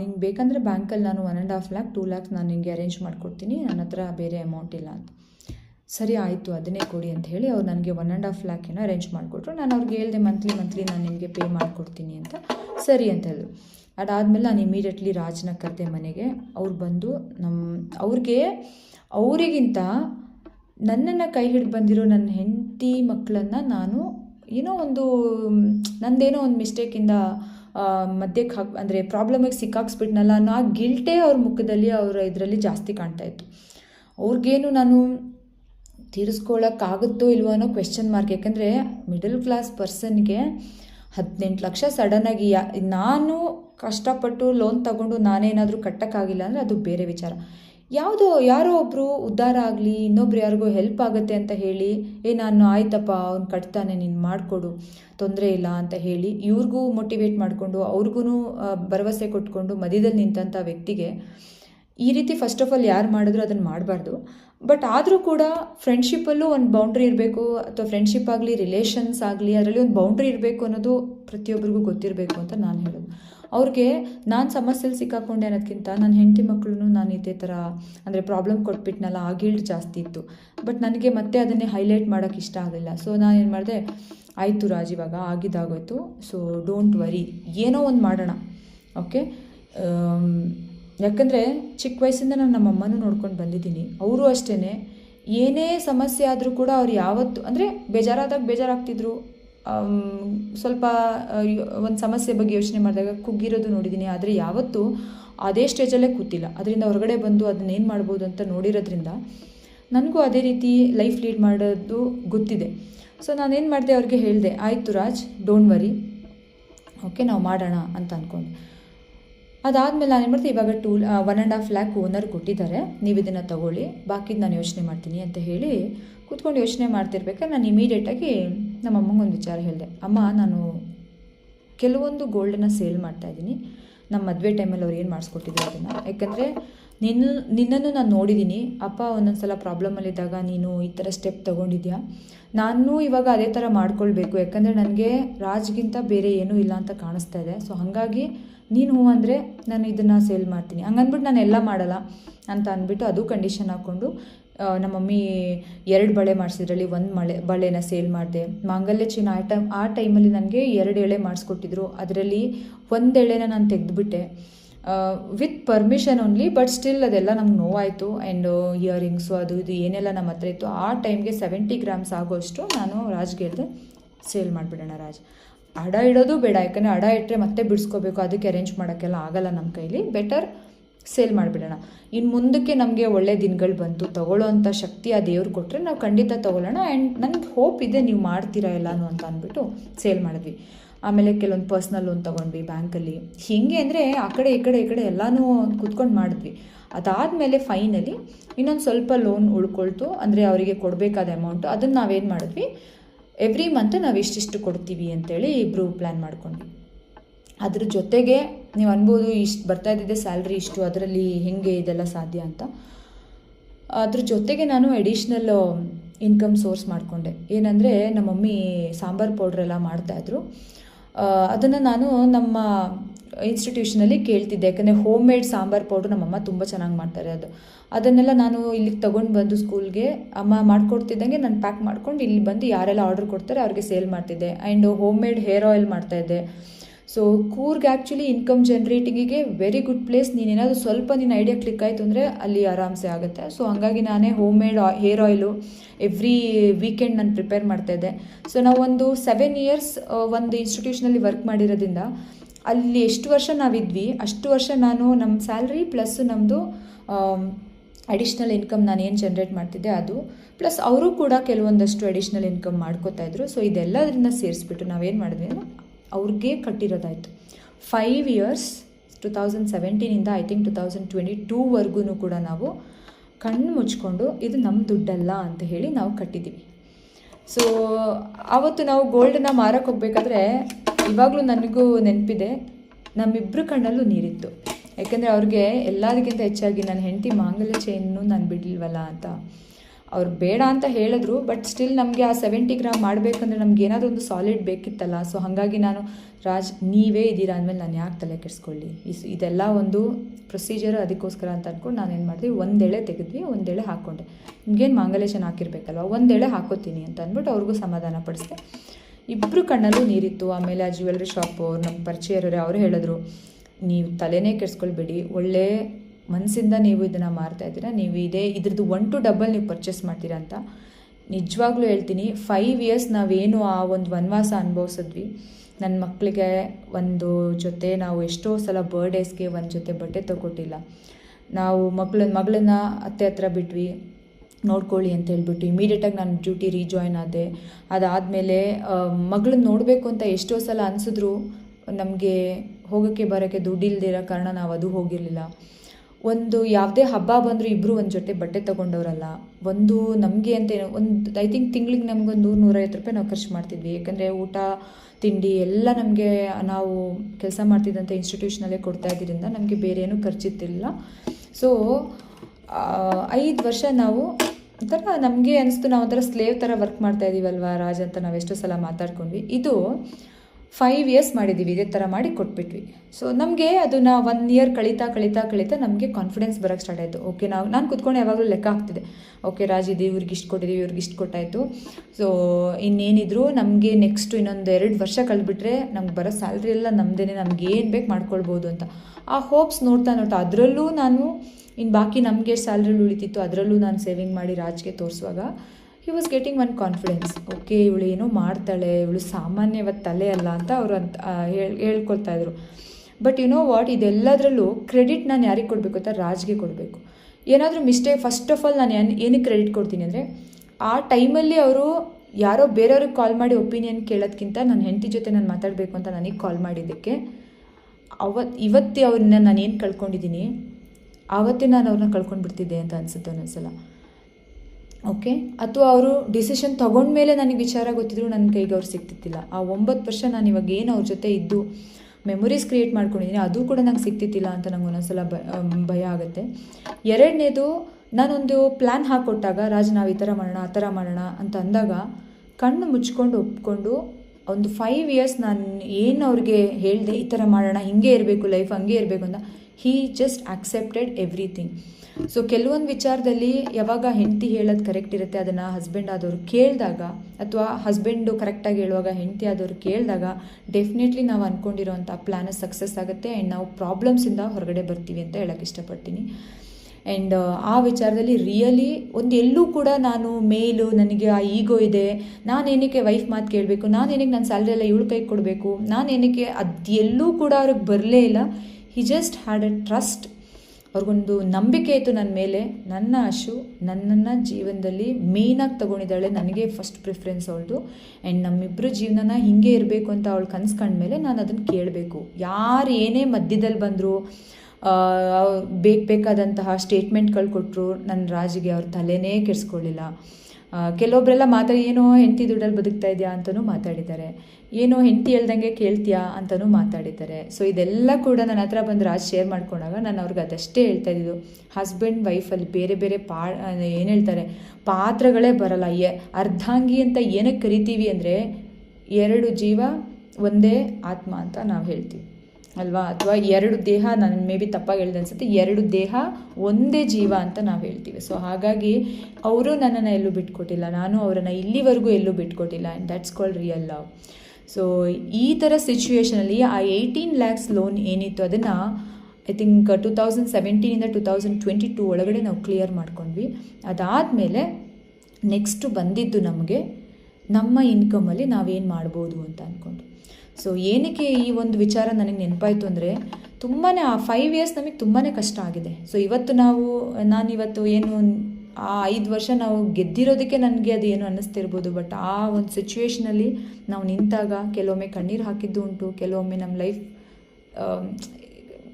ನಿಂಗೆ ಬೇಕಂದರೆ ಬ್ಯಾಂಕಲ್ಲಿ ನಾನು one and half lakh two lakhs ನಾನು ನಿಮಗೆ ಅರೇಂಜ್ ಮಾಡಿಕೊಡ್ತೀನಿ, ನನ್ನ ಹತ್ರ ಬೇರೆ ಅಮೌಂಟ್ ಇಲ್ಲ ಅಂತ. ಸರಿ ಆಯಿತು, ಅದನ್ನೇ ಕೊಡಿ ಅಂತ ಹೇಳಿ ಅವ್ರು ನನಗೆ ಒನ್ ಆ್ಯಂಡ್ ಹಾಫ್ ಲ್ಯಾಕೇನೋ ಅರೇಂಜ್ ಮಾಡಿಕೊಟ್ರು. ನಾನು ಅವ್ರಿಗೆ ಹೇಳಿದೆ ಮಂತ್ಲಿ ಮಂತ್ಲಿ ನಾನು ನಿಮಗೆ ಪೇ ಮಾಡಿಕೊಡ್ತೀನಿ ಅಂತ. ಸರಿ ಅಂತ ಹೇಳಿದ್ರು. ಅದಾದಮೇಲೆ ನಾನು ಇಮಿಡಿಯೇಟ್ಲಿ ರಾಜನ ಕರೆದೆ ಮನೆಗೆ. ಅವ್ರು ಬಂದು ನಮ್ಮ ಅವ್ರಿಗೆ, ಅವರಿಗಿಂತ ನನ್ನನ್ನು ಕೈ ಹಿಡಿದು ಬಂದಿರೋ ನನ್ನ ಹೆಂಡತಿ ಮಕ್ಕಳನ್ನು ನಾನು ಏನೋ ಒಂದು, ನಂದೇನೋ ಒಂದು ಮಿಸ್ಟೇಕಿಂದ ಮಧ್ಯಕ್ಕೆ ಹಾಕಿ ಅಂದರೆ ಪ್ರಾಬ್ಲಮಿಗೆ ಸಿಕ್ಕಾಕ್ಸ್ಬಿಟ್ನಲ್ಲ ಅನ್ನೋ ಆ ಗಿಲ್ಟೇ ಅವ್ರ ಮುಖದಲ್ಲಿ ಅವರ ಇದರಲ್ಲಿ ಜಾಸ್ತಿ ಕಾಣ್ತಾ ಇತ್ತು. ಅವ್ರಿಗೇನು ನಾನು ತೀರಿಸ್ಕೊಳ್ಳೋಕ್ಕಾಗುತ್ತೋ ಇಲ್ವೋ ಅನ್ನೋ ಕ್ವೆಶ್ಚನ್ ಮಾರ್ಕ್ ಯಾಕಂದರೆ ಮಿಡಲ್ ಕ್ಲಾಸ್ ಪರ್ಸನ್ಗೆ ಹದಿನೆಂಟು ಲಕ್ಷ ಸಡನ್ನಾಗಿ ಯಾ ನಾನು ಕಷ್ಟಪಟ್ಟು ಲೋನ್ ತಗೊಂಡು ನಾನೇನಾದರೂ ಕಟ್ಟೋಕ್ಕಾಗಿಲ್ಲ ಅಂದರೆ ಅದು ಬೇರೆ ವಿಚಾರ. ಯಾವುದೋ ಯಾರೋ ಒಬ್ಬರು ಉದ್ಧಾರ ಆಗಲಿ, ಇನ್ನೊಬ್ರು ಯಾರಿಗೋ ಹೆಲ್ಪ್ ಆಗುತ್ತೆ ಅಂತ ಹೇಳಿ, ಏ, ನಾನು ಆಯ್ತಪ್ಪ, ಅವ್ನು ಕಟ್ತಾನೆ, ನೀನು ಮಾಡಿಕೊಡು, ತೊಂದರೆ ಇಲ್ಲ, ಅಂತ ಹೇಳಿ ಇವ್ರಿಗೂ ಮೋಟಿವೇಟ್ ಮಾಡಿಕೊಂಡು ಅವ್ರಿಗೂ ಭರವಸೆ ಕೊಟ್ಕೊಂಡು ಮಧ್ಯದಲ್ಲಿ ನಿಂತಂಥ ವ್ಯಕ್ತಿಗೆ ಈ ರೀತಿ ಫಸ್ಟ್ ಆಫ್ ಆಲ್ ಯಾರು ಮಾಡಿದ್ರು ಅದನ್ನು ಮಾಡಬಾರ್ದು. ಬಟ್ ಆದರೂ ಕೂಡ ಫ್ರೆಂಡ್ಶಿಪ್ಪಲ್ಲೂ ಒಂದು ಬೌಂಡ್ರಿ ಇರಬೇಕು, ಅಥವಾ ಫ್ರೆಂಡ್ಶಿಪ್ ಆಗಲಿ ರಿಲೇಷನ್ಸ್ ಆಗಲಿ, ಅದರಲ್ಲಿ ಒಂದು ಬೌಂಡ್ರಿ ಇರಬೇಕು ಅನ್ನೋದು ಪ್ರತಿಯೊಬ್ಬರಿಗೂ ಗೊತ್ತಿರಬೇಕು ಅಂತ ನಾನು ಹೇಳೋದು. ಅವ್ರಿಗೆ ನಾನು ಸಮಸ್ಯೆಲಿ ಸಿಕ್ಕಾಕೊಂಡೆ ಅನ್ನೋದಕ್ಕಿಂತ ನನ್ನ ಹೆಂಡತಿ ಮಕ್ಕಳು ನಾನು ಇದೇ ಥರ ಅಂದರೆ ಪ್ರಾಬ್ಲಮ್ ಕೊಟ್ಬಿಟ್ನಲ್ಲ, ಆ ಜಾಸ್ತಿ ಇತ್ತು. ಬಟ್ ನನಗೆ ಮತ್ತೆ ಅದನ್ನೇ ಹೈಲೈಟ್ ಮಾಡೋಕ್ಕೆ ಇಷ್ಟ ಆಗಲಿಲ್ಲ. ಸೊ ನಾನು ಏನು ಮಾಡಿದೆ, ಆಯಿತು ರಾಜ್, ಇವಾಗ ಆಗಿದ್ದಾಗೋಯ್ತು. ಸೊ ಡೋಂಟ್ ವರಿ ಏನೋ ಒಂದು ಮಾಡೋಣ. ಓಕೆ ಯಾಕಂದರೆ ಚಿಕ್ಕ ವಯಸ್ಸಿಂದ ನಾನು ನಮ್ಮ ಅಮ್ಮನೂ ನೋಡ್ಕೊಂಡು ಬಂದಿದ್ದೀನಿ. ಅವರು ಅಷ್ಟೇ ಏನೇ ಸಮಸ್ಯೆ ಆದರೂ ಕೂಡ ಅವ್ರು ಯಾವತ್ತು ಅಂದರೆ ಬೇಜಾರಾದಾಗ ಬೇಜಾರಾಗ್ತಿದ್ರು. ಸ್ವಲ್ಪ ಒಂದು ಸಮಸ್ಯೆ ಬಗ್ಗೆ ಯೋಚನೆ ಮಾಡಿದಾಗ ಕುಗ್ಗಿರೋದು ನೋಡಿದ್ದೀನಿ. ಆದರೆ ಯಾವತ್ತೂ ಅದೇ ಸ್ಟೇಜಲ್ಲೇ ಕೂತಿಲ್ಲ. ಅದರಿಂದ ಹೊರಗಡೆ ಬಂದು ಅದನ್ನೇನು ಮಾಡ್ಬೋದು ಅಂತ ನೋಡಿರೋದ್ರಿಂದ ನನಗೂ ಅದೇ ರೀತಿ ಲೈಫ್ ಲೀಡ್ ಮಾಡೋದು ಗೊತ್ತಿದೆ. ಸೊ ನಾನೇನು ಮಾಡಿದೆ, ಅವ್ರಿಗೆ ಹೇಳಿದೆ, ಆಯಿತು ರಾಜ್ ಡೋಂಟ್ ವರಿ ಓಕೆ ನಾವು ಮಾಡೋಣ ಅಂತ ಅಂದ್ಕೊಂಡು ಅದಾದಮೇಲೆ ನಾನು ಏನು ಮಾಡ್ತೀನಿ ಇವಾಗ two one and half lakh owner ಕೊಟ್ಟಿದ್ದಾರೆ. ನೀವು ಇದನ್ನು ತಗೊಳ್ಳಿ. ಬಾಕಿದು ನಾನು ಯೋಚನೆ ಮಾಡ್ತೀನಿ ಅಂತ ಹೇಳಿ ಕೂತ್ಕೊಂಡು ಯೋಚನೆ ಮಾಡ್ತಿರ್ಬೇಕಾದ್ರೆ ನಾನು ಇಮಿಡಿಯೇಟಾಗಿ ನಮ್ಮ ಅಮ್ಮಂಗೆ ಒಂದು ವಿಚಾರ ಹೇಳಿದೆ. ಅಮ್ಮ, ನಾನು ಕೆಲವೊಂದು ಗೋಲ್ಡನ್ನ ಸೇಲ್ ಮಾಡ್ತಾ ಇದ್ದೀನಿ. ನಮ್ಮ ಮದುವೆ ಟೈಮಲ್ಲಿ ಅವ್ರು ಏನು ಮಾಡಿಸ್ಕೊಟ್ಟಿದ್ರು ಅದನ್ನು? ಯಾಕಂದರೆ ನಿನ್ನ ನಿನ್ನನ್ನು ನಾನು ನೋಡಿದ್ದೀನಿ ಅಪ್ಪ ಒಂದೊಂದು ಸಲ ಪ್ರಾಬ್ಲಮಲ್ಲಿದ್ದಾಗ ನೀನು ಈ ಥರ ಸ್ಟೆಪ್ ತೊಗೊಂಡಿದ್ಯಾ? ನಾನು ಇವಾಗ ಅದೇ ಥರ ಮಾಡ್ಕೊಳ್ಬೇಕು. ಯಾಕಂದರೆ ನನಗೆ ರಾಜ್ಗಿಂತ ಬೇರೆ ಏನೂ ಇಲ್ಲ ಅಂತ ಕಾಣಿಸ್ತಾ ಇದೆ. ಸೊ ಹಾಗಾಗಿ ನೀನು ಹ್ಞೂ ಅಂದರೆ ನಾನು ಇದನ್ನು ಸೇಲ್ ಮಾಡ್ತೀನಿ. ಹಂಗಂದ್ಬಿಟ್ಟು ನಾನು ಎಲ್ಲ ಮಾಡಲ್ಲ ಅಂತ ಅಂದ್ಬಿಟ್ಟು ಅದು ಕಂಡೀಷನ್ ಹಾಕ್ಕೊಂಡು ನಮ್ಮ ಮಮ್ಮಿ ಎರಡು ಬಳೆ ಮಾಡಿಸಿದ್ರಲ್ಲಿ ಒಂದು ಮಳೆ, ಬಳೆನ ಸೇಲ್ ಮಾಡಿದೆ. ಮಾಂಗಲ್ಯ ಚಿನ್ನ ಆ ಟೈಮ್, ಆ ಟೈಮಲ್ಲಿ ನನಗೆ ಎರಡು ಎಳೆ ಮಾಡಿಸ್ಕೊಟ್ಟಿದ್ರು. ಅದರಲ್ಲಿ ಒಂದು ಎಳೆನ ನಾನು ತೆಗೆದುಬಿಟ್ಟೆ. With permission only but still ಅದೆಲ್ಲ ನಮ್ಗೆ ನೋವಾಯಿತು. ಆ್ಯಂಡ್ ಇಯರಿಂಗ್ಸು ಅದು ಇದು ಏನೆಲ್ಲ ನಮ್ಮ ಹತ್ರ ಇತ್ತು, ಆ ಟೈಮ್ಗೆ ಸೆವೆಂಟಿ ಗ್ರಾಮ್ಸ್ ಆಗೋಷ್ಟು ನಾನು ರಾಜ್ಗೆ ಹೇಳಿದೆ ಸೇಲ್ ಮಾಡಿಬಿಡೋಣ ರಾಜ್. ಅಡ ಇಡೋದು ಬೇಡ, ಯಾಕಂದರೆ ಅಡ ಇಟ್ಟರೆ ಮತ್ತೆ ಬಿಡಿಸ್ಕೋಬೇಕು, ಅದಕ್ಕೆ ಅರೇಂಜ್ ಮಾಡೋಕ್ಕೆಲ್ಲ ಆಗಲ್ಲ ನಮ್ಮ ಕೈಲಿ. ಬೆಟರ್ ಸೇಲ್ ಮಾಡಿಬಿಡೋಣ. ಇನ್ನು ಮುಂದಕ್ಕೆ ನಮಗೆ ಒಳ್ಳೆ ದಿನಗಳು ಬಂತು ತೊಗೊಳ್ಳೋ ಶಕ್ತಿ ಆ ದೇವ್ರು ಕೊಟ್ಟರೆ ನಾವು ಖಂಡಿತ ತೊಗೊಳ್ಳೋಣ. ಆ್ಯಂಡ್ ನನಗೆ ಹೋಪ್ ಇದೆ ನೀವು ಮಾಡ್ತೀರಾ ಎಲ್ಲನೂ ಅಂತ ಅಂದ್ಬಿಟ್ಟು ಸೇಲ್ ಮಾಡಿದ್ವಿ. ಆಮೇಲೆ ಕೆಲವೊಂದು ಪರ್ಸ್ನಲ್ ಲೋನ್ ತೊಗೊಂಡ್ವಿ ಬ್ಯಾಂಕಲ್ಲಿ ಹೀಗೆ ಅಂದರೆ ಆ ಕಡೆ, ಈ ಕಡೆ ಈ ಕಡೆ ಎಲ್ಲನೂ ಕೂತ್ಕೊಂಡು ಮಾಡಿದ್ವಿ. ಅದಾದಮೇಲೆ ಫೈನಲಿ ಇನ್ನೊಂದು ಸ್ವಲ್ಪ ಲೋನ್ ಉಳ್ಕೊಳ್ತು. ಅಂದರೆ ಅವರಿಗೆ ಕೊಡಬೇಕಾದ ಅಮೌಂಟು ಅದನ್ನು ನಾವೇನು ಮಾಡಿದ್ವಿ? ಎವ್ರಿ ಮಂತ್ ನಾವು ಇಷ್ಟಿಷ್ಟು ಕೊಡ್ತೀವಿ ಅಂತೇಳಿ ಇಬ್ಬರು ಪ್ಲ್ಯಾನ್ ಮಾಡ್ಕೊಂಡ್ವಿ. ಅದ್ರ ಜೊತೆಗೆ ನೀವು ಅನ್ಬೋದು ಇಷ್ಟು ಬರ್ತಾ ಇದ್ದಿದ್ದೆ ಸ್ಯಾಲ್ರಿ ಇಷ್ಟು, ಅದರಲ್ಲಿ ಹೇಗೆ ಇದೆಲ್ಲ ಸಾಧ್ಯ ಅಂತ. ಅದ್ರ ಜೊತೆಗೆ ನಾನು ಎಡಿಷ್ನಲ್ ಇನ್ಕಮ್ ಸೋರ್ಸ್ ಮಾಡಿಕೊಂಡೆ. ಏನಂದರೆ ನಮ್ಮ ಮಮ್ಮಿ ಸಾಂಬಾರು ಪೌಡ್ರೆಲ್ಲ ಮಾಡ್ತಾಯಿದ್ರು ಅದನ್ನು ನಾನು ನಮ್ಮ ಇನ್ಸ್ಟಿಟ್ಯೂಷನಲ್ಲಿ ಕೇಳ್ತಿದ್ದೆ. ಯಾಕಂದರೆ ಹೋಮ್ ಮೇಡ್ ಸಾಂಬಾರು ಪೌಡ್ರ್ ನಮ್ಮಮ್ಮ ತುಂಬ ಚೆನ್ನಾಗಿ ಮಾಡ್ತಾರೆ ಅದು. ಅದನ್ನೆಲ್ಲ ನಾನು ಇಲ್ಲಿಗೆ ತೊಗೊಂಡು ಬಂದು ಸ್ಕೂಲ್ಗೆ ಅಮ್ಮ ಮಾಡ್ಕೊಡ್ತಿದ್ದಂಗೆ ನಾನು ಪ್ಯಾಕ್ ಮಾಡ್ಕೊಂಡು ಇಲ್ಲಿ ಬಂದು ಯಾರೆಲ್ಲ ಆರ್ಡರ್ ಕೊಡ್ತಾರೆ ಅವ್ರಿಗೆ ಸೇಲ್ ಮಾಡ್ತಿದ್ದೆ. And home made hair oil ಮಾಡ್ತಾಯಿದ್ದೆ ಸೊ ಕೂರ್ಗ್ ಆ್ಯಕ್ಚುಲಿ ಇನ್ಕಮ್ ಜನ್ರೇಟಿಂಗಿಗೆ ವೆರಿ ಗುಡ್ ಪ್ಲೇಸ್ ನೀನೇನಾದರೂ ಸ್ವಲ್ಪ ನಿನ್ನ ಐಡಿಯಾ ಕ್ಲಿಕ್ ಆಯಿತು ಅಂದರೆ ಅಲ್ಲಿ ಆರಾಮ್ಸೆ ಆಗುತ್ತೆ. ಸೊ ಹಂಗಾಗಿ ನಾನೇ home made hair oil every weekend ನಾನು ಪ್ರಿಪೇರ್ ಮಾಡ್ತಾ ಇದ್ದೆ. ಸೊ ನಾವೊಂದು ಸೆವೆನ್ ಇಯರ್ಸ್ ಒಂದು ಇನ್ಸ್ಟಿಟ್ಯೂಷನಲ್ಲಿ ವರ್ಕ್ ಮಾಡಿರೋದ್ರಿಂದ ಅಲ್ಲಿ ಎಷ್ಟು ವರ್ಷ ನಾವಿದ್ವಿ, ಅಷ್ಟು ವರ್ಷ ನಾನು ನಮ್ಮ ಸ್ಯಾಲ್ರಿ ಪ್ಲಸ್ ನಮ್ಮದು ಅಡಿಷ್ನಲ್ ಇನ್ಕಮ್ ನಾನು ಏನು ಜನ್ರೇಟ್ ಮಾಡ್ತಿದ್ದೆ ಅದು. ಪ್ಲಸ್ ಅವರು ಕೂಡ ಕೆಲವೊಂದಷ್ಟು ಅಡಿಷ್ನಲ್ ಇನ್ಕಮ್ ಮಾಡ್ಕೋತಾ ಇದ್ರು. ಸೊ ಇದೆಲ್ಲದರಿಂದ ಸೇರಿಸ್ಬಿಟ್ಟು ನಾವೇನು ಮಾಡಿದ್ವಿ ಅವ್ರಿಗೆ ಕಟ್ಟಿರೋದಾಯಿತು. Five years two thousand ಸೆವೆಂಟೀನಿಂದ I think two thousand twenty ಟೂವರೆಗೂ ಕೂಡ ನಾವು ಕಣ್ಣು ಮುಚ್ಕೊಂಡು ಇದು ನಮ್ಮ ದುಡ್ಡಲ್ಲ ಅಂತ ಹೇಳಿ ನಾವು ಕಟ್ಟಿದ್ದೀವಿ ಸೊ ಆವತ್ತು ನಾವು ಗೋಲ್ಡನ್ನ ಮಾರಕ್ಕೆ ಹೋಗ್ಬೇಕಾದ್ರೆ ಇವಾಗಲೂ ನನಗೂ ನೆನಪಿದೆ ನಮ್ಮಿಬ್ಬರು ಕಣ್ಣಲ್ಲೂ ನೀರಿತ್ತು. ಯಾಕೆಂದರೆ ಅವ್ರಿಗೆ ಎಲ್ಲದಕ್ಕಿಂತ ಹೆಚ್ಚಾಗಿ ನನ್ನ ಹೆಂಡತಿ ಮಾಂಗಲ್ಯ ಚೈನ್ನು ನಾನು ಬಿಡಲಿಲ್ವಲ್ಲ ಅಂತ. ಅವ್ರು ಬೇಡ ಅಂತ ಹೇಳಿದ್ರು ಬಟ್ ಸ್ಟಿಲ್ ನಮಗೆ ಆ ಸೆವೆಂಟಿ ಗ್ರಾಮ್ ಮಾಡಬೇಕಂದ್ರೆ ನಮ್ಗೆ ಏನಾದರೂ ಒಂದು ಸಾಲಿಡ್ ಬೇಕಿತ್ತಲ್ಲ. ಸೊ ಹಾಗಾಗಿ ನಾನು, ರಾಜ್, ನೀವೇ ಇದ್ದೀರಾ ಅಂದಮೇಲೆ ನಾನು ಯಾಕೆ ತಲೆ ಕೆಡಿಸ್ಕೊಳ್ಳಿ? ಇಸ್, ಇದೆಲ್ಲ ಒಂದು ಪ್ರೊಸೀಜರ್ ಅದಕ್ಕೋಸ್ಕರ ಅಂತ ಅಂದ್ಕೊಂಡು ನಾನು ಏನು ಮಾಡಿದ್ವಿ ಒಂದೆಳೆ ತೆಗೆದ್ವಿ ಒಂದೆಳೆ ಹಾಕ್ಕೊಂಡೆ ನಿಮ್ಗೇನು ಮಾಂಗಲೇಶನ್ ಹಾಕಿರ್ಬೇಕಲ್ವ? ಒಂದೆಳೆ ಹಾಕೋತೀನಿ ಅಂತ ಅಂದ್ಬಿಟ್ಟು ಅವ್ರಿಗೂ ಸಮಾಧಾನ ಪಡಿಸ್ದೆ. ಇಬ್ಬರು ಕಣ್ಣಲ್ಲೂ ನೀರಿತ್ತು. ಆಮೇಲೆ ಆ ಜ್ಯುವೆಲ್ರಿ ಶಾಪು ನಮ್ಮ ಪರಿಚಯ ಅವರು ಹೇಳಿದ್ರು, ನೀವು ತಲೆನೇ ಕೆಡಿಸ್ಕೊಳ್ಬೇಡಿ. ಒಳ್ಳೆ ಮನಸ್ಸಿಂದ ನೀವು ಇದನ್ನು ಮಾರ್ತಾ ಇದ್ದೀರಾ? ನೀವು ಇದೇ ಇದ್ರದ್ದು ಒನ್ ಟು ಡಬಲ್ ನೀವು ಪರ್ಚೇಸ್ ಮಾಡ್ತೀರಾ ಅಂತ ನಿಜವಾಗ್ಲೂ ಹೇಳ್ತೀನಿ. ಫೈವ್ ಇಯರ್ಸ್ ನಾವೇನು ಆ ಒಂದು ವನವಾಸ ಅನುಭವಿಸಿದ್ವಿ. ನನ್ನ ಮಕ್ಕಳಿಗೆ ಒಂದು ಜೊತೆ ನಾವು ಎಷ್ಟೋ ಸಲ ಬರ್ಡೇಸ್ಗೆ ಒಂದು ಜೊತೆ ಬಟ್ಟೆ ತೊಗೊಟ್ಟಿಲ್ಲ. ನಾವು ಮಗಳ ಮಗಳನ್ನ ಅತ್ತೆ ಹತ್ರ ಬಿಟ್ವಿ. ನೋಡ್ಕೊಳ್ಳಿ ಅಂತ ಹೇಳ್ಬಿಟ್ಟು ಇಮಿಡಿಯೇಟಾಗಿ ನಾನು ಡ್ಯೂಟಿ ರೀಜಾಯ್ನ್ ಆದೆ. ಅದಾದಮೇಲೆ ಮಗಳನ್ನ ನೋಡಬೇಕು ಅಂತ ಎಷ್ಟೋ ಸಲ ಅನಿಸಿದ್ರು. ನಮಗೆ ಹೋಗೋಕ್ಕೆ, ಬರೋಕ್ಕೆ ದುಡ್ಡಿಲ್ದಿರೋ ಕಾರಣ ನಾವು ಅದು ಹೋಗಿರಲಿಲ್ಲ. ಒಂದು ಯಾವುದೇ ಹಬ್ಬ ಬಂದರೂ ಇಬ್ಬರು ಒಂದು ಜೊತೆ ಬಟ್ಟೆ ತೊಗೊಂಡವರಲ್ಲ, ಒಂದು ನಮಗೆ ಅಂತ ಒಂದು ಐ ಥಿಂಕ್ ತಿಂಗ್ಳಿಗೆ ನಮ್ಗೊಂದು ನೂರು, ನೂರೈವತ್ತು ರೂಪಾಯಿ ನಾವು ಖರ್ಚು ಮಾಡ್ತಿದ್ವಿ. ಯಾಕಂದರೆ ಊಟ, ತಿಂಡಿ ಎಲ್ಲ ನಮಗೆ ನಾವು ಕೆಲಸ ಮಾಡ್ತಿದ್ದಂಥ ಇನ್ಸ್ಟಿಟ್ಯೂಷನಲ್ಲೇ ಕೊಡ್ತಾ ಇದ್ದರಿಂದ ನಮಗೆ ಬೇರೆ ಏನೂ ಖರ್ಚಿತ್ತಿಲ್ಲ ಸೊ ಐದು ವರ್ಷ ನಾವು ಒಂಥರ ನಮಗೆ ಅನಿಸ್ತು ನಾವು ಒಂಥರ ಸ್ಲೇವ್ ಥರ ವರ್ಕ್ ಮಾಡ್ತಾ ಇದ್ದೀವಲ್ವ ರಾಜ್ ಅಂತ ನಾವು ಎಷ್ಟೋ ಸಲ ಮಾತಾಡ್ಕೊಂಡ್ವಿ. ಇದು ಫೈವ್ ಇಯರ್ಸ್ ಮಾಡಿದ್ದೀವಿ ಇದೇ ಥರ ಮಾಡಿ ಕೊಟ್ಬಿಟ್ವಿ. ಸೊ ನಮಗೆ ಅದನ್ನು ಒನ್ ಇಯರ್ ಕಳೀತಾ ಕಳೀತಾ ಕಳೀತಾ ನಮಗೆ ಕಾನ್ಫಿಡೆನ್ಸ್ ಬರೋಕ್ಕೆ ಸ್ಟಾರ್ಟ್ ಆಯಿತು. ಓಕೆ ನಾವು, ನಾನು ಕುತ್ಕೊಂಡು ಯಾವಾಗಲೂ ಲೆಕ್ಕ ಆಗ್ತಿದೆ ಓಕೆ ರಾಜ್, ಇದು ಇವ್ರಿಗೆ ಇಷ್ಟು ಕೊಟ್ಟಿದ್ದೀವಿ ಇವ್ರಿಗೆ ಇಷ್ಟು ಕೊಟ್ಟಾಯಿತು. ಸೊ ಇನ್ನೇನಿದ್ರು ನಮಗೆ ನೆಕ್ಸ್ಟ್ ಇನ್ನೊಂದು ಎರಡು ವರ್ಷ ಕಳೆದ್ಬಿಟ್ರೆ ನಮ್ಗೆ ಬರೋ ಸ್ಯಾಲ್ರಿ ಎಲ್ಲ ನಮ್ಮದೇ ನಮ್ಗೆ ಏನು ಬೇಕು ಮಾಡ್ಕೊಳ್ಬೋದು ಅಂತ. ಆ ಹೋಪ್ಸ್ ನೋಡ್ತಾ ನೋಡ್ತಾ ಅದರಲ್ಲೂ ನಾನು ಇನ್ನು ಬಾಕಿ ನಮಗೆ ಸ್ಯಾಲ್ರಿಲಿ ಉಳಿತಿತ್ತು, ಅದರಲ್ಲೂ ನಾನು ಸೇವಿಂಗ್ ಮಾಡಿ ರಾಜ್ಗೆ ತೋರಿಸುವಾಗ he was getting one confidence okay ಇವಳು ಏನೋ ಮಾಡ್ತಾಳೆ, ಇವಳು ಸಾಮಾನ್ಯವಾದ ತಲೆ ಅಲ್ಲ ಅಂತ ಅವರು ಅಂತ ಹೇಳಿ, ಹೇಳ್ಕೊಳ್ತಾ ಇದ್ರು. ಬಟ್ ಯು ನೋ ವಾಟ್ ಇದೆಲ್ಲದರಲ್ಲೂ ಕ್ರೆಡಿಟ್ ನಾನು ಯಾರಿಗೆ ಕೊಡಬೇಕು ಅಂತ ರಾಜ್ಗೆ ಕೊಡಬೇಕು. ಏನಾದರೂ ಮಿಸ್ಟೇಕ್ ಫಸ್ಟ್ ಆಫ್ ಆಲ್ ನಾನು ಏನು, ಏನಕ್ಕೆ ಕ್ರೆಡಿಟ್ ಕೊಡ್ತೀನಿ ಅಂದರೆ, ಆ ಟೈಮಲ್ಲಿ ಅವರು ಯಾರೋ ಬೇರೆಯವ್ರಿಗೆ ಕಾಲ್ ಮಾಡಿ ಒಪಿನಿಯನ್ ಕೇಳೋದಕ್ಕಿಂತ ನನ್ನ ಹೆಂಡತಿ ಜೊತೆ ನಾನು ಮಾತಾಡಬೇಕು ಅಂತ ನನಗೆ ಕಾಲ್ ಮಾಡಿದ್ದಕ್ಕೆ ಅವತ್ತು ಇವತ್ತೇ ಅವ್ರನ್ನ ನಾನು ಏನು ಕಳ್ಕೊಂಡಿದ್ದೀನಿ ಆವತ್ತೇ ನಾನು ಅವ್ರನ್ನ ಕಳ್ಕೊಂಡ್ಬಿಡ್ತಿದ್ದೆ ಅಂತ ಅನಿಸುತ್ತೆ ಒಂದೊಂದ್ಸಲ. ಓಕೆ ಅಥವಾ ಅವರು ಡಿಸಿಷನ್ ತೊಗೊಂಡ್ಮೇಲೆ ನನಗೆ ವಿಚಾರ ಗೊತ್ತಿದ್ರು ನನ್ನ ಕೈಗೆ ಅವ್ರು ಸಿಗ್ತಿತ್ತಿಲ್ಲ ಆ ಒಂಬತ್ತು ವರ್ಷ ನಾನು ಇವಾಗ ಏನು ಅವ್ರ ಜೊತೆ ಇದ್ದು ಮೆಮೊರೀಸ್ ಕ್ರಿಯೇಟ್ ಮಾಡ್ಕೊಂಡಿದ್ದೀನಿ, ಅದು ಕೂಡ ನಂಗೆ ಸಿಗ್ತಿತ್ತಿಲ್ಲ ಅಂತ ನಂಗೆ ಒಂದೊಂದ್ಸಲ ಭಯ ಆಗುತ್ತೆ. ಎರಡನೇದು, ನಾನೊಂದು ಪ್ಲ್ಯಾನ್ ಹಾಕ್ಕೊಟ್ಟಾಗ ರಾಜ್, ನಾವು ಈ ಥರ ಮಾಡೋಣ, ಆ ಥರ ಮಾಡೋಣ ಅಂತ ಅಂದಾಗ, ಕಣ್ಣು ಮುಚ್ಕೊಂಡು ಒಪ್ಕೊಂಡು, ಒಂದು ಫೈವ್ ಇಯರ್ಸ್ ನಾನು ಏನು ಅವ್ರಿಗೆ ಹೇಳಿದೆ, ಈ ಥರ ಮಾಡೋಣ, ಹಿಂಗೆ ಇರಬೇಕು ಲೈಫ್ ಹಂಗೆ ಇರಬೇಕು ಅಂತ he just accepted everything so ಕೆಲವೊಂದು ವಿಚಾರದಲ್ಲಿ ಯಾವಾಗ ಹೆಂಡತಿ ಹೇಳೋದು ಕರೆಕ್ಟ್ ಇರುತ್ತೆ, ಅದನ್ನು ಹಸ್ಬೆಂಡ್ ಆದವರು ಕೇಳಿದಾಗ ಅಥವಾ ಹಸ್ಬೆಂಡು ಕರೆಕ್ಟಾಗಿ ಹೇಳುವಾಗ ಹೆಂಡತಿ ಆದವರು ಕೇಳಿದಾಗ ಡೆಫಿನೆಟ್ಲಿ ನಾವು ಅಂದ್ಕೊಂಡಿರೋಂಥ ಪ್ಲ್ಯಾನ್ ಸಕ್ಸಸ್ ಆಗುತ್ತೆ ಆ್ಯಂಡ್ ನಾವು ಪ್ರಾಬ್ಲಮ್ಸಿಂದ ಹೊರಗಡೆ ಬರ್ತೀವಿ ಅಂತ ಹೇಳೋಕ್ಕೆ ಇಷ್ಟಪಡ್ತೀನಿ. ಆ್ಯಂಡ್ ಆ ವಿಚಾರದಲ್ಲಿ ರಿಯಲಿ ಒಂದು ಎಲ್ಲೂ ಕೂಡ ನಾನು ಮೇಲು ನನಗೆ ಆ ಈಗೋ ಇದೆ, ನಾನು ಏನಕ್ಕೆ ವೈಫ್ ಮಾತು ಕೇಳಬೇಕು, ನಾನು ಏನಕ್ಕೆ ನನ್ನ ಸ್ಯಾಲ್ರಿ ಎಲ್ಲ ಇವಳು ಕೈ ಕೊಡಬೇಕು, ನಾನು ಏನಕ್ಕೆ ಅದೆಲ್ಲೂ ಕೂಡ ಅವ್ರಿಗೆ ಬರಲೇ ಇಲ್ಲ. He just had a trust ಅವ್ರಿಗೊಂದು ನಂಬಿಕೆ ಇತ್ತು ನನ್ನ ಮೇಲೆ. ನನ್ನ ಅಶು ನನ್ನನ್ನು ಜೀವನದಲ್ಲಿ ಮೇಯ್ನಾಗಿ ತೊಗೊಂಡಿದ್ದಾಳೆ. ನನಗೆ ಫಸ್ಟ್ ಪ್ರಿಫರೆನ್ಸ್ ಅವಳದು. ಆ್ಯಂಡ್ ನಮ್ಮಿಬ್ಬರು ಜೀವನನ ಹೀಗೆ ಇರಬೇಕು ಅಂತ ಅವಳು ಕನ್ಸ್ಕೊಂಡ್ಮೇಲೆ ನಾನು ಅದನ್ನು ಕೇಳಬೇಕು. ಯಾರು ಏನೇ ಮಧ್ಯದಲ್ಲಿ ಬಂದರು ಬೇಕು ಬೇಕಾದಂತಹ ಸ್ಟೇಟ್ಮೆಂಟ್ಗಳು ಕೊಟ್ಟರು ನನ್ನ ರಾಜಿಗೆ ಅವ್ರ ತಲೆನೇ ಕೆಡಿಸ್ಕೊಳ್ಳಿಲ್ಲ ಕೆಲವೊಬ್ಬರೆಲ್ಲ ಮಾತಾಡಿ, ಏನೋ ಹೆಂಡತಿ ದುಡ್ಡಲ್ಲಿ ಬದುಕ್ತಾ ಇದೆಯಾ? ಅಂತಲೂ ಮಾತಾಡಿದ್ದಾರೆ. ಏನೋ ಹೆಂಡತಿ ಹೇಳ್ದಂಗೆ ಕೇಳ್ತೀಯಾ ಅಂತಲೂ ಮಾತಾಡಿದ್ದಾರೆ. ಸೊ ಇದೆಲ್ಲ ಕೂಡ ನನ್ನ ಹತ್ರ ಬಂದು ರಾಜ್ ಶೇರ್ ಮಾಡ್ಕೊಂಡಾಗ ನಾನು ಅವ್ರಿಗೆ ಅದಷ್ಟೇ ಹೇಳ್ತಾ ಇದ್ದಿದ್ದು. ಹಸ್ಬೆಂಡ್ ವೈಫಲ್ಲಿ ಬೇರೆ ಬೇರೆ ಪಾ ಏನು ಹೇಳ್ತಾರೆ, ಪಾತ್ರಗಳೇ ಬರಲ್ಲ. ಎ, ಅರ್ಧಾಂಗಿ ಅಂತ ಏನಕ್ಕೆ ಕರಿತೀವಿ ಅಂದರೆ ಎರಡು ಜೀವ, ಒಂದೇ ಆತ್ಮ ಅಂತ ನಾವು ಹೇಳ್ತೀವಿ. ಅಲ್ವಾ? ಅಥವಾ ಎರಡು ದೇಹ, ನಾನು ಮೇ ಬಿ ತಪ್ಪಾಗಿ ಹೇಳ್ದೆ ಅನ್ಸುತ್ತೆ. ಎರಡು ದೇಹ, ಒಂದೇ ಜೀವ ಅಂತ ನಾವು ಹೇಳ್ತೀವಿ. ಸೊ ಹಾಗಾಗಿ ಅವರು ನನ್ನನ್ನು ಎಲ್ಲೂ ಬಿಟ್ಕೊಟ್ಟಿಲ್ಲ. ನಾನು ಅವರನ್ನು ಇಲ್ಲಿವರೆಗೂ ಎಲ್ಲೂ ಬಿಟ್ಕೊಟ್ಟಿಲ್ಲ. And that's called real love so ಈ ಥರ ಸಿಚುವೇಷನಲ್ಲಿ ಆ ಏಯ್ಟೀನ್ ಲ್ಯಾಕ್ಸ್ ಲೋನ್ ಏನಿತ್ತು ಅದನ್ನು ಐ ಥಿಂಕ್ ಟು ತೌಸಂಡ್ ಸೆವೆಂಟೀನಿಂದ ಟು ತೌಸಂಡ್ ಟ್ವೆಂಟಿ ಟೂ ಒಳಗಡೆ ನಾವು ಕ್ಲಿಯರ್ ಮಾಡ್ಕೊಂಡ್ವಿ. ಅದಾದಮೇಲೆ ನೆಕ್ಸ್ಟು ಬಂದಿದ್ದು ನಮಗೆ ನಮ್ಮ ಇನ್ಕಮಲ್ಲಿ ನಾವೇನು ಮಾಡ್ಬೋದು ಅಂತ ಅಂದ್ಕೊಂಡು ಸೊ ಏನಕ್ಕೆ ಈ ಒಂದು ವಿಚಾರ ನನಗೆ ನೆನಪಾಯಿತು ಅಂದರೆ ತುಂಬಾ ಆ ಫೈವ್ ಇಯರ್ಸ್ ನಮಗೆ ತುಂಬಾ ಕಷ್ಟ ಆಗಿದೆ. ಸೊ ಇವತ್ತು ನಾವು, ನಾನಿವತ್ತು ಏನು ಆ ಐದು ವರ್ಷ ನಾವು ಗೆದ್ದಿರೋದಕ್ಕೆ ನನಗೆ ಅದು ಏನು ಅನ್ನಿಸ್ತಿರ್ಬೋದು ಬಟ್ ಆ ಒಂದು ಸಿಚುವೇಷನಲ್ಲಿ ನಾವು ನಿಂತಾಗ ಕೆಲವೊಮ್ಮೆ ಕಣ್ಣೀರು ಹಾಕಿದ್ದು ಉಂಟು, ಕೆಲವೊಮ್ಮೆ ನಮ್ಮ ಲೈಫ್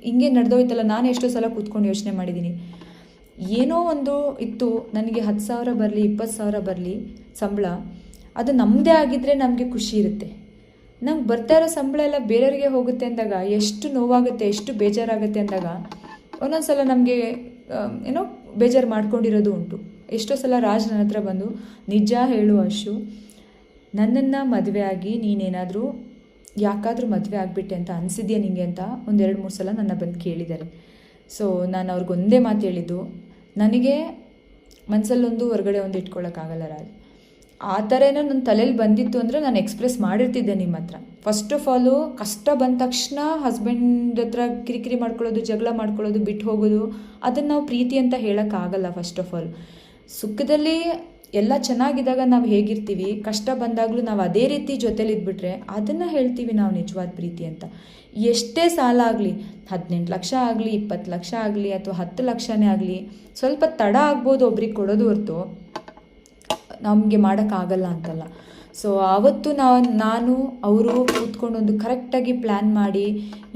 ಹಿಂಗೆ ನಡೆದೋಯ್ತಲ್ಲ, ನಾನು ಎಷ್ಟೋ ಸಲ ಕೂತ್ಕೊಂಡು ಯೋಚನೆ ಮಾಡಿದ್ದೀನಿ ಏನೋ ಒಂದು ಇತ್ತು, ನನಗೆ ಹತ್ತು ಸಾವಿರ ಬರಲಿ, ಇಪ್ಪತ್ತು ಸಾವಿರ ಬರಲಿ ಸಂಬಳ, ಅದು ನಮ್ಮದೇ ಆಗಿದ್ದರೆ ನಮಗೆ ಖುಷಿ ಇರುತ್ತೆ. ನಂಗೆ ಬರ್ತಾ ಇರೋ ಸಂಬಳ ಎಲ್ಲ ಬೇರೆಯವರಿಗೆ ಹೋಗುತ್ತೆ ಅಂದಾಗ, ಎಷ್ಟು ನೋವಾಗುತ್ತೆ, ಎಷ್ಟು ಬೇಜಾರಾಗುತ್ತೆ ಅಂದಾಗ ಒಂದೊಂದು ಸಲ ನಮಗೆ ಏನೋ ಬೇಜಾರು ಮಾಡ್ಕೊಂಡಿರೋದು ಉಂಟು. ಎಷ್ಟೋ ಸಲ ರಾಜ್ ನನ್ನ ಹತ್ರ ಬಂದು, ನಿಜ ಹೇಳು ಅಶು ನನ್ನನ್ನು ಮದುವೆ ಆಗಿ ನೀನೇನಾದರೂ ಯಾಕಾದರೂ ಮದುವೆ ಆಗಿಬಿಟ್ಟೆ ಅಂತ ಅನಿಸಿದ್ಯಾ ನಿಂಗೆ ಅಂತ ಒಂದೆರಡು ಮೂರು ಸಲ ನನ್ನ ಬಂದು ಕೇಳಿದ್ದಾರೆ ಸೊ ನಾನು ಅವ್ರಿಗೊಂದೇ ಮಾತು ಹೇಳಿದ್ದು, ನನಗೆ ಮನಸ್ಸಲ್ಲೊಂದು ಹೊರಗಡೆ ಒಂದು ಇಟ್ಕೊಳ್ಳೋಕ್ಕಾಗಲ್ಲ ರಾಜ್. ಆ ಥರ ಏನೋ ನನ್ನ ತಲೆಯಲ್ಲಿ ಬಂದಿತ್ತು ಅಂದರೆ ನಾನು ಎಕ್ಸ್ಪ್ರೆಸ್ ಮಾಡಿರ್ತಿದ್ದೆ ನಿಮ್ಮ ಹತ್ರ. ಫಸ್ಟ್ ಆಫ್ ಆಲು ಕಷ್ಟ ಬಂದ ತಕ್ಷಣ ಹಸ್ಬೆಂಡ್ ಹತ್ರ ಕಿರಿಕಿರಿ ಮಾಡ್ಕೊಳ್ಳೋದು, ಜಗಳ ಮಾಡ್ಕೊಳ್ಳೋದು ಬಿಟ್ಟು ಹೋಗೋದು ಅದನ್ನು ನಾವು ಪ್ರೀತಿ ಅಂತ ಹೇಳೋಕ್ಕಾಗಲ್ಲ ಫಸ್ಟ್ ಆಫ್ ಆಲ್ ಸುಖದಲ್ಲಿ ಎಲ್ಲ ಚೆನ್ನಾಗಿದ್ದಾಗ ನಾವು ಹೇಗಿರ್ತೀವಿ, ಕಷ್ಟ ಬಂದಾಗಲೂ ನಾವು ಅದೇ ರೀತಿ ಜೊತೇಲಿ ಇದ್ಬಿಟ್ರೆ ಅದನ್ನು ಹೇಳ್ತೀವಿ ನಾವು ನಿಜವಾದ ಪ್ರೀತಿ ಅಂತ. ಎಷ್ಟೇ ಸಾಲ ಆಗಲಿ, ಹದಿನೆಂಟು ಲಕ್ಷ ಆಗಲಿ, ಇಪ್ಪತ್ತು ಲಕ್ಷ ಆಗಲಿ, ಅಥವಾ ಹತ್ತು ಲಕ್ಷನೇ ಆಗಲಿ, ಸ್ವಲ್ಪ ತಡ ಆಗ್ಬೋದು ಒಬ್ರಿಗೆ ಕೊಡೋದು ಹೊರ್ತು. ನಮಗೆ ಮಾಡೋಕ್ಕಾಗಲ್ಲ ಅಂತಲ್ಲ. ಸೊ ಆವತ್ತು ನಾವು ನಾನು, ಅವರು ಕೂತ್ಕೊಂಡು ಒಂದು ಕರೆಕ್ಟಾಗಿ ಪ್ಲ್ಯಾನ್ ಮಾಡಿ,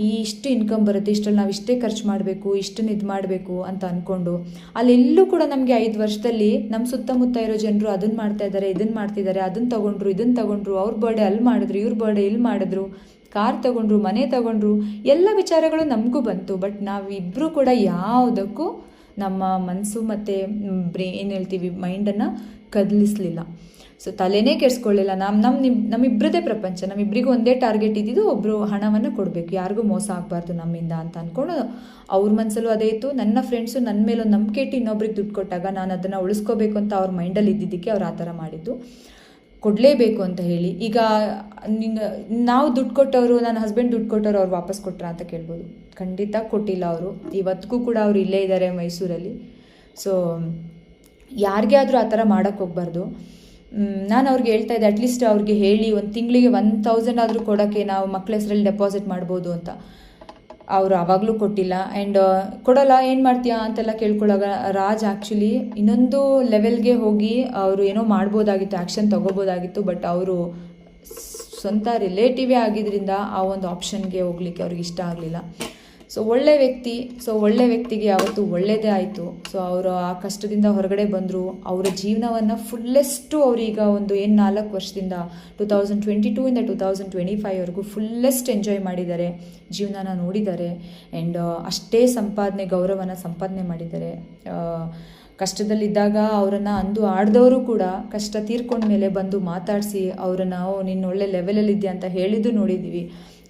ಈ ಇಷ್ಟು ಇನ್ಕಮ್ ಬರುತ್ತೆ ಇಷ್ಟರಲ್ಲಿ ನಾವು ಇಷ್ಟೇ ಖರ್ಚು ಮಾಡಬೇಕು ಇಷ್ಟನ್ನು ಇದು ಮಾಡಬೇಕು ಅಂತ ಅಂದ್ಕೊಂಡು ಅಲ್ಲೆಲ್ಲೂ ಕೂಡ ನಮಗೆ ಐದು ವರ್ಷದಲ್ಲಿ ನಮ್ಮ ಸುತ್ತಮುತ್ತ ಇರೋ ಜನರು ಅದನ್ನು ಮಾಡ್ತಾ ಇದ್ದಾರೆ ಇದನ್ನು ಮಾಡ್ತಿದ್ದಾರೆ ಅದನ್ನು ತೊಗೊಂಡ್ರು ಇದನ್ನು ತೊಗೊಂಡ್ರು, ಅವ್ರ ಬರ್ಡೇ ಅಲ್ಲಿ ಮಾಡಿದ್ರು, ಇವ್ರ ಬರ್ಡೇ ಇಲ್ಲಿ ಮಾಡಿದ್ರು, ಕಾರ್ ತೊಗೊಂಡ್ರು, ಮನೆ ತಗೊಂಡ್ರು, ಎಲ್ಲ ವಿಚಾರಗಳು ನಮಗೂ ಬಂತು. ಬಟ್ ನಾವಿಬ್ಬರೂ ಕೂಡ ಯಾವುದಕ್ಕೂ ನಮ್ಮ ಮನಸ್ಸು ಮತ್ತು ಬ್ರೇ, ಏನು ಹೇಳ್ತೀವಿ ಮೈಂಡನ್ನು ಕದಲಿಸ್ಲಿಲ್ಲ. ಸೊ ತಲೆನೇ ಕೆಡಿಸ್ಕೊಳ್ಳಿಲ್ಲ ನಮ್ಮ ನಮ್ಮ ನಿಮ್ಮ ನಮ್ಮಿಬ್ಬರದೇ ಪ್ರಪಂಚ ನಮ್ಮಿಬ್ಬರಿಗೂ ಒಂದೇ ಟಾರ್ಗೆಟ್ ಇದ್ದಿದ್ದು ಒಬ್ಬರು ಹಣವನ್ನು ಕೊಡಬೇಕು. ಯಾರಿಗೂ ಮೋಸ ಆಗಬಾರ್ದು ನಮ್ಮಿಂದ ಅಂತ ಅಂದ್ಕೊಂಡು ಅವ್ರ ಮನಸ್ಸಲ್ಲೂ ಅದೇ ಇತ್ತು. ನನ್ನ ಫ್ರೆಂಡ್ಸು ನನ್ನ ಮೇಲೊಂದು ನಂಬಿಕೆ ಇಟ್ಟು ಇನ್ನೊಬ್ರಿಗೆ ದುಡ್ಡು ಕೊಟ್ಟಾಗ ನಾನು ಅದನ್ನು ಉಳಿಸ್ಕೋಬೇಕು ಅಂತ ಅವ್ರ ಮೈಂಡಲ್ಲಿ ಇದ್ದಿದ್ದಕ್ಕೆ ಅವ್ರು ಆ ಥರ ಮಾಡಿದ್ದು. ಕೊಡಲೇಬೇಕು ಅಂತ ಹೇಳಿ. ಈಗ ನಿನ್ನ, ನಾವು ದುಡ್ಡು ಕೊಟ್ಟವರು, ನನ್ನ ಹಸ್ಬೆಂಡ್ ದುಡ್ಡು ಕೊಟ್ಟವರು ಅವ್ರು ವಾಪಸ್ ಕೊಟ್ರಾ ಅಂತ ಕೇಳ್ಬೋದು. ಖಂಡಿತ ಕೊಟ್ಟಿಲ್ಲ ಅವರು. ಇವತ್ತಿಗೂ ಕೂಡ ಅವರು ಇಲ್ಲೇ ಇದ್ದಾರೆ ಮೈಸೂರಲ್ಲಿ. ಸೊ ಯಾರಿಗೇ ಆದರೂ ಆ ಥರ ಮಾಡೋಕ್ಕೆ ಹೋಗ್ಬಾರ್ದು. ನಾನು ಅವ್ರಿಗೆ ಹೇಳ್ತಾ ಇದ್ದೆ ಅಟ್ಲೀಸ್ಟ್ ಅವ್ರಿಗೆ ಹೇಳಿ, ಒಂದು ತಿಂಗಳಿಗೆ ಒನ್ ತೌಸಂಡ್ ಆದರೂ ಕೊಡೋಕ್ಕೆ ನಾವು ಮಕ್ಕಳ ಹೆಸರಲ್ಲಿ ಡೆಪಾಸಿಟ್ ಮಾಡ್ಬೋದು ಅಂತ. ಅವರು ಆವಾಗಲೂ ಕೊಟ್ಟಿಲ್ಲ. ಆ್ಯಂಡ್ ಕೊಡೋಲ್ಲ, ಏನು ಮಾಡ್ತೀಯಾ? ಅಂತೆಲ್ಲ ಕೇಳ್ಕೊಳ್ಳೋವಾಗ ರಾಜ್ ಆ್ಯಕ್ಚುಲಿ ಇನ್ನೊಂದು ಲೆವೆಲ್ಗೆ ಹೋಗಿ ಅವರು ಏನೋ ಮಾಡ್ಬೋದಾಗಿತ್ತು ಆ್ಯಕ್ಷನ್ ತೊಗೋಬೋದಾಗಿತ್ತು ಬಟ್ ಅವರು ಸ್ವಂತ ರಿಲೇಟಿವೇ ಆಗಿದ್ದರಿಂದ ಆ ಒಂದು ಆಪ್ಷನ್ಗೆ ಹೋಗ್ಲಿಕ್ಕೆ ಅವ್ರಿಗೆ ಇಷ್ಟ ಆಗಲಿಲ್ಲ. ಸೊ ಒಳ್ಳೆ ವ್ಯಕ್ತಿ ಸೊ ಒಳ್ಳೆ ವ್ಯಕ್ತಿಗೆ ಯಾವತ್ತು ಒಳ್ಳೆಯದೇ ಆಯಿತು. ಸೊ ಅವರು ಆ ಕಷ್ಟದಿಂದ ಹೊರಗಡೆ ಬಂದರು. ಅವರ ಜೀವನವನ್ನು ಫುಲ್ಲೆಸ್ಟು ಅವರೀಗ ಒಂದು ಏನು ನಾಲ್ಕು ವರ್ಷದಿಂದ ಟು ತೌಸಂಡ್ ಟ್ವೆಂಟಿ ಟೂ ಇಂದ ಟೂ ತೌಸಂಡ್ ಟ್ವೆಂಟಿ ಫೈವ್ವರೆಗೂ ಫುಲ್ಲೆಸ್ಟ್ ಎಂಜಾಯ್ ಮಾಡಿದ್ದಾರೆ, ಜೀವನನ ನೋಡಿದ್ದಾರೆ. ಆ್ಯಂಡ್ ಅಷ್ಟೇ ಸಂಪಾದನೆ, ಗೌರವನ ಸಂಪಾದನೆ ಮಾಡಿದ್ದಾರೆ. ಕಷ್ಟದಲ್ಲಿದ್ದಾಗ ಅವರನ್ನು ಅಂದು ಆಡ್ದವರು ಕೂಡ ಕಷ್ಟ ತೀರ್ಕೊಂಡ ಮೇಲೆ ಬಂದು ಮಾತಾಡಿಸಿ ಅವರನ್ನು ನಿನ್ನ ಒಳ್ಳೆ ಲೆವೆಲಲ್ಲಿದ್ದೆ ಅಂತ ಹೇಳಿದ್ದು ನೋಡಿದ್ದೀವಿ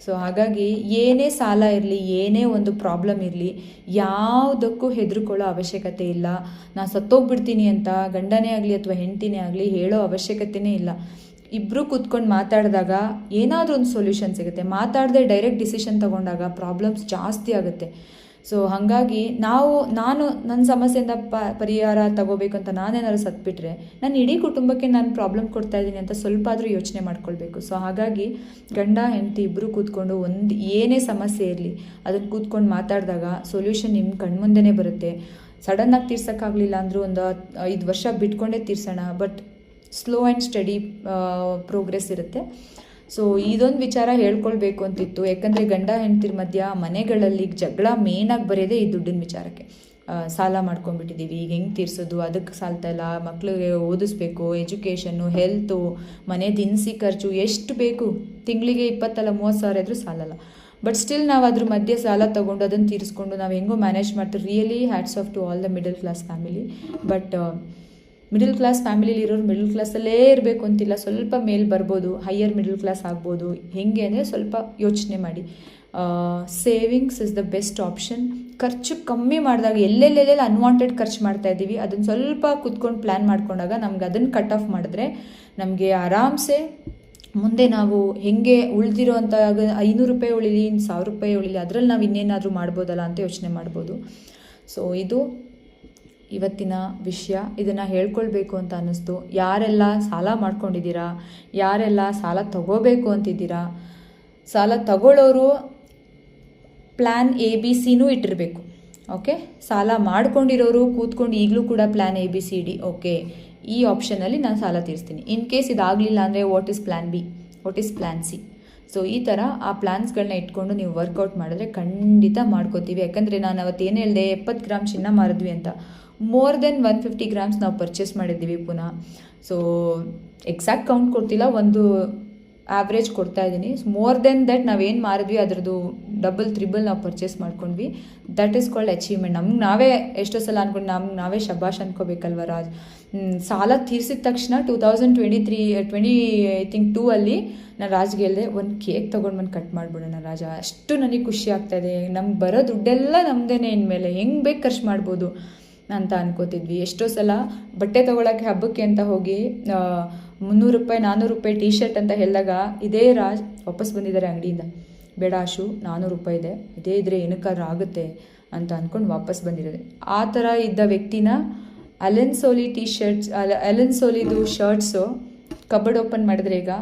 ಸೊ ಹಾಗಾಗಿ ಏನೇ ಸಾಲ ಇರಲಿ, ಏನೇ ಒಂದು ಪ್ರಾಬ್ಲಮ್ ಇರಲಿ, ಯಾವುದಕ್ಕೂ ಹೆದರ್ಕೊಳ್ಳೋ ಅವಶ್ಯಕತೆ ಇಲ್ಲ. ನಾನು ಸತ್ತೋಗ್ಬಿಡ್ತೀನಿ ಅಂತ ಗಂಡನೇ ಆಗಲಿ ಅಥವಾ ಹೆಂಡತಿನೇ ಆಗಲಿ ಹೇಳೋ ಅವಶ್ಯಕತೆಯೇ ಇಲ್ಲ. ಇಬ್ಬರು ಕೂತ್ಕೊಂಡು ಮಾತಾಡಿದಾಗ ಏನಾದರೂ ಒಂದು ಸೊಲ್ಯೂಷನ್ ಸಿಗುತ್ತೆ. ಮಾತಾಡದೆ ಡೈರೆಕ್ಟ್ ಡಿಸಿಷನ್ ತಗೊಂಡಾಗ ಪ್ರಾಬ್ಲಮ್ಸ್ ಜಾಸ್ತಿ ಆಗುತ್ತೆ. ಸೊ ಹಾಗಾಗಿ ನಾವು, ನಾನು ನನ್ನ ಸಮಸ್ಯೆಯಿಂದ ಪ, ಪರಿಹಾರ ತಗೋಬೇಕು ಅಂತ ನಾನೇನಾದ್ರು ಸತ್ಬಿಟ್ರೆ, ನಾನು ಇಡೀ ಕುಟುಂಬಕ್ಕೆ ನಾನು ಪ್ರಾಬ್ಲಮ್ ಕೊಡ್ತಾ ಇದ್ದೀನಿ ಅಂತ ಸ್ವಲ್ಪ ಆದರೂ ಯೋಚನೆ ಮಾಡ್ಕೊಳ್ಬೇಕು. ಸೊ ಹಾಗಾಗಿ ಗಂಡ, ಹೆಂಡತಿ ಇಬ್ಬರು ಕೂತ್ಕೊಂಡು ಒಂದು ಏನೇ ಸಮಸ್ಯೆ ಇರಲಿ ಅದನ್ನು ಕೂತ್ಕೊಂಡು ಮಾತಾಡಿದಾಗ ಸೊಲ್ಯೂಷನ್ ನಿಮ್ಮ ಕಣ್ಮುಂದೆನೇ ಬರುತ್ತೆ. ಸಡನ್ನಾಗಿ ತೀರ್ಸೋಕ್ಕಾಗಲಿಲ್ಲ ಅಂದರೂ ಒಂದು ಐದು ವರ್ಷ ಬಿಟ್ಕೊಂಡೇ ತೀರ್ಸೋಣ but slow and steady progress ಇರುತ್ತೆ. ಸೊ ಇದೊಂದು ವಿಚಾರ ಹೇಳ್ಕೊಳ್ಬೇಕು ಅಂತಿತ್ತು. ಯಾಕಂದರೆ ಗಂಡ ಹೆಂಡ್ತಿರ ಮಧ್ಯ ಮನೆಗಳಲ್ಲಿ ಜಗಳ ಮೇನಾಗಿ ಬರೆಯೋದೇ ಈ ದುಡ್ಡಿನ ವಿಚಾರಕ್ಕೆ. ಸಾಲ ಮಾಡ್ಕೊಂಡ್ಬಿಟ್ಟಿದ್ದೀವಿ ಈಗ ಹೆಂಗೆ ತೀರ್ಸೋದು? ಅದಕ್ಕೆ ಸಾಲ್ತಾಯಿಲ್ಲ ಮಕ್ಕಳಿಗೆ ಓದಿಸ್ಬೇಕು ಎಜುಕೇಷನ್ನು ಹೆಲ್ತು ಮನೆ ದಿನಸಿ ಖರ್ಚು ಎಷ್ಟು ಬೇಕು? ತಿಂಗಳಿಗೆ ಇಪ್ಪತ್ತಲ್ಲ, ಮೂವತ್ತು ಸಾವಿರ ಇದ್ರೂ ಸಾಲಲ್ಲ. ಬಟ್ ಸ್ಟಿಲ್ ನಾವು ಅದ್ರ ಮಧ್ಯೆ ಸಾಲ ತೊಗೊಂಡು ಅದನ್ನು ತೀರಿಸ್ಕೊಂಡು ನಾವು ಹೆಂಗೋ ಮ್ಯಾನೇಜ್ ಮಾಡ್ತೀವಿ. Really hats off to all the middle class family but middle class ಫ್ಯಾಮಿಲಿಲಿ ಇರೋರು ಮಿಡಲ್ ಕ್ಲಾಸಲ್ಲೇ ಇರಬೇಕು ಅಂತಿಲ್ಲ. ಸ್ವಲ್ಪ ಮೇಲೆ ಬರ್ಬೋದು ಹೈಯರ್ ಮಿಡಲ್ ಕ್ಲಾಸ್ ಆಗ್ಬೋದು. ಹೇಗೆ ಅಂದರೆ ಸ್ವಲ್ಪ ಯೋಚನೆ ಮಾಡಿ. Savings is the best option ಖರ್ಚು ಕಮ್ಮಿ ಮಾಡಿದಾಗ ಎಲ್ಲೆಲ್ಲೆಲ್ಲೆಲ್ಲ ಅನ್ವಾಂಟೆಡ್ ಖರ್ಚು ಮಾಡ್ತಾ ಇದ್ದೀವಿ. ಅದನ್ನು ಸ್ವಲ್ಪ ಕುತ್ಕೊಂಡು ಪ್ಲ್ಯಾನ್ ಮಾಡ್ಕೊಂಡಾಗ ನಮ್ಗೆ ಅದನ್ನು ಕಟ್ ಆಫ್ ಮಾಡಿದ್ರೆ ನಮಗೆ ಆರಾಮ್ಸೆ. ಮುಂದೆ ನಾವು ಹೆಂಗೆ ಉಳಿದಿರೋ ಅಂತ ಐನೂರು ರೂಪಾಯಿ ಉಳಿಲಿ, ಇನ್ನು ಸಾವಿರ ರೂಪಾಯಿ ಉಳಿಲಿ, ಅದರಲ್ಲಿ ನಾವು ಇನ್ನೇನಾದರೂ ಮಾಡ್ಬೋದಲ್ಲ ಅಂತ ಯೋಚನೆ ಮಾಡ್ಬೋದು. ಸೊ ಇದು ಇವತ್ತಿನ ವಿಷಯ ಇದನ್ನು ಹೇಳ್ಕೊಳ್ಬೇಕು ಅಂತ ಅನ್ನಿಸ್ತು. ಯಾರೆಲ್ಲ ಸಾಲ ಮಾಡ್ಕೊಂಡಿದ್ದೀರಾ? ಯಾರೆಲ್ಲ ಸಾಲ ತಗೋಬೇಕು ಅಂತಿದ್ದೀರಾ? ಸಾಲ ತಗೊಳ್ಳೋರು ಪ್ಲ್ಯಾನ್ ಎ ಬಿ ಸಿನೂ ಇಟ್ಟಿರಬೇಕು. ಓಕೆ ಸಾಲ ಮಾಡ್ಕೊಂಡಿರೋರು ಕೂತ್ಕೊಂಡು ಈಗಲೂ ಕೂಡ plan A B C D okay ಈ ಆಪ್ಷನಲ್ಲಿ ನಾನು ಸಾಲ ತೀರಿಸ್ತೀನಿ. ಇನ್ ಕೇಸ್ ಇದಾಗಲಿಲ್ಲ ಅಂದರೆ what is plan B what is plan C so ಈ ಥರ ಆ ಪ್ಲ್ಯಾನ್ಸ್ಗಳನ್ನ ಇಟ್ಕೊಂಡು ನೀವು ವರ್ಕೌಟ್ ಮಾಡಿದ್ರೆ ಖಂಡಿತ ಮಾಡ್ಕೋತೀವಿ. ಯಾಕಂದರೆ ನಾನು ಅವತ್ತು ಏನು ಹೇಳಿದೆ? ಎಪ್ಪತ್ತು ಗ್ರಾಮ್ ಚಿನ್ನ ಮಾರಿದ್ವಿ ಅಂತ. More then one fifty grams ನಾವು ಪರ್ಚೇಸ್ ಮಾಡಿದ್ದೀವಿ ಪುನಃ. ಸೊ ಎಕ್ಸಾಕ್ಟ್ ಕೌಂಟ್ ಕೊಡ್ತಿಲ್ಲ, ಒಂದು ಆವ್ರೇಜ್ ಕೊಡ್ತಾ ಇದ್ದೀನಿ. ಮೋರ್ ದೆನ್ ದಟ್ ನಾವೇನು ಮಾರಿದ್ವಿ, ಅದರದ್ದು ಡಬಲ್ ತ್ರಿಬಲ್ ನಾವು ಪರ್ಚೇಸ್ ಮಾಡ್ಕೊಂಡ್ವಿ. ದಟ್ ಈಸ್ ಕಾಲ್ಡ್ ಅಚೀವ್ಮೆಂಟ್ ನಮ್ಗೆ ನಾವೇ ಎಷ್ಟೋ ಸಲ ಅಂದ್ಕೊಂಡು ನಮ್ಗೆ ನಾವೇ ಶಬಾಷ್ ಅನ್ಕೋಬೇಕಲ್ವ ರಾಜ್? ಸಾಲ ತೀರಿಸಿದ ತಕ್ಷಣ two thousand twenty three twenty I think two ಅಲ್ಲಿ ನಾನು ರಾಜ್ಗೆ ಹೇಳಿದೆ, ಒಂದು ಕೇಕ್ ತೊಗೊಂಡು ಬಂದು ಕಟ್ ಮಾಡಿಬಿಡೋಣ ರಾಜ. ಅಷ್ಟು ನನಗೆ ಖುಷಿ ಆಗ್ತಾಯಿದೆ ನಮ್ಗೆ ಬರೋ ದುಡ್ಡೆಲ್ಲ ನಮ್ಮದೇ ಇನ್ಮೇಲೆ. ಹೆಂಗೆ ಬೇಕು ಖರ್ಚು ಮಾಡ್ಬೋದು? ಅಂತ ಅನ್ಕೋತಿದ್ವಿ. ಎಷ್ಟೋ ಸಲ ಬಟ್ಟೆ ತೊಗೊಳಕ್ಕೆ ಹಬ್ಬಕ್ಕೆ ಅಂತ ಹೋಗಿ ಮುನ್ನೂರು ರೂಪಾಯಿ ನಾನ್ನೂರು ರೂಪಾಯಿ ಟೀ ಶರ್ಟ್ ಅಂತ ಹೇಳಿದಾಗ ಇದೇ ರಾಜ್ ವಾಪಸ್ ಬಂದಿದ್ದಾರೆ ಅಂಗಡಿಯಿಂದ. ಬೇಡ ಶೂ ನಾನ್ನೂರು ರೂಪಾಯಿ ಇದೆ. ಇದೇ ಇದ್ರೆ ಏನಕ್ಕಾದ್ರೂ ಆಗುತ್ತೆ ಅಂತ ಅಂದ್ಕೊಂಡು ವಾಪಸ್ ಬಂದಿರೋದು. ಆ ಥರ ಇದ್ದ ವ್ಯಕ್ತಿನ Allen Solly T shirts Allen ಸೋಲಿದು shirts cupboard open ಮಾಡಿದ್ರೆ ಈಗ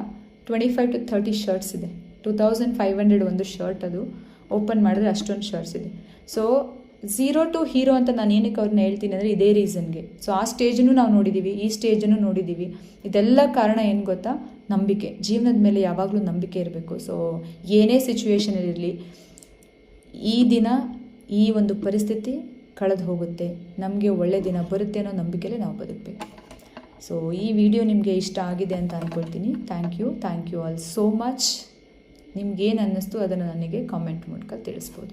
twenty five to thirty shirts ಇದೆ. ಟೂ ತೌಸಂಡ್ ಫೈವ್ ಹಂಡ್ರೆಡ್ ಒಂದು ಶರ್ಟ್ ಅದು ಓಪನ್ ಮಾಡಿದ್ರೆ ಅಷ್ಟೊಂದು ಶರ್ಟ್ಸ್ ಇದೆ. ಸೊ ಝೀರೋ ಟು ಹೀರೋ ಅಂತ ನಾನು ಏನಕ್ಕೆ ಅವ್ರನ್ನ ಹೇಳ್ತೀನಿ ಅಂದರೆ ಇದೇ ರೀಸನ್ಗೆ ಸೊ ಆ ಸ್ಟೇಜನ್ನು ನಾವು ನೋಡಿದ್ದೀವಿ ಈ ಸ್ಟೇಜನ್ನು ನೋಡಿದ್ದೀವಿ ಇದೆಲ್ಲ ಕಾರಣ ಏನು ಗೊತ್ತಾ? ನಂಬಿಕೆ. ಜೀವನದ ಮೇಲೆ ಯಾವಾಗಲೂ ನಂಬಿಕೆ ಇರಬೇಕು. ಸೊ ಏನೇ ಸಿಚುವೇಶನಲ್ಲಿರಲಿ ಈ ದಿನ ಈ ಒಂದು ಪರಿಸ್ಥಿತಿ ಕಳೆದು ಹೋಗುತ್ತೆ. ನಮಗೆ ಒಳ್ಳೆ ದಿನ ಬರುತ್ತೆ ಅನ್ನೋ ನಂಬಿಕೆಯಲ್ಲೇ ನಾವು ಬದುಕಬೇಕು. ಸೊ ಈ ವಿಡಿಯೋ ನಿಮಗೆ ಇಷ್ಟ ಆಗಿದೆ ಅಂತ ಅಂದ್ಕೊಳ್ತೀನಿ thank you thank you all so much ನಿಮ್ಗೇನು ಅನ್ನಿಸ್ತು ಅದನ್ನು ನನಗೆ ಕಾಮೆಂಟ್ ಮೂಲಕ ತಿಳಿಸ್ಬೋದು.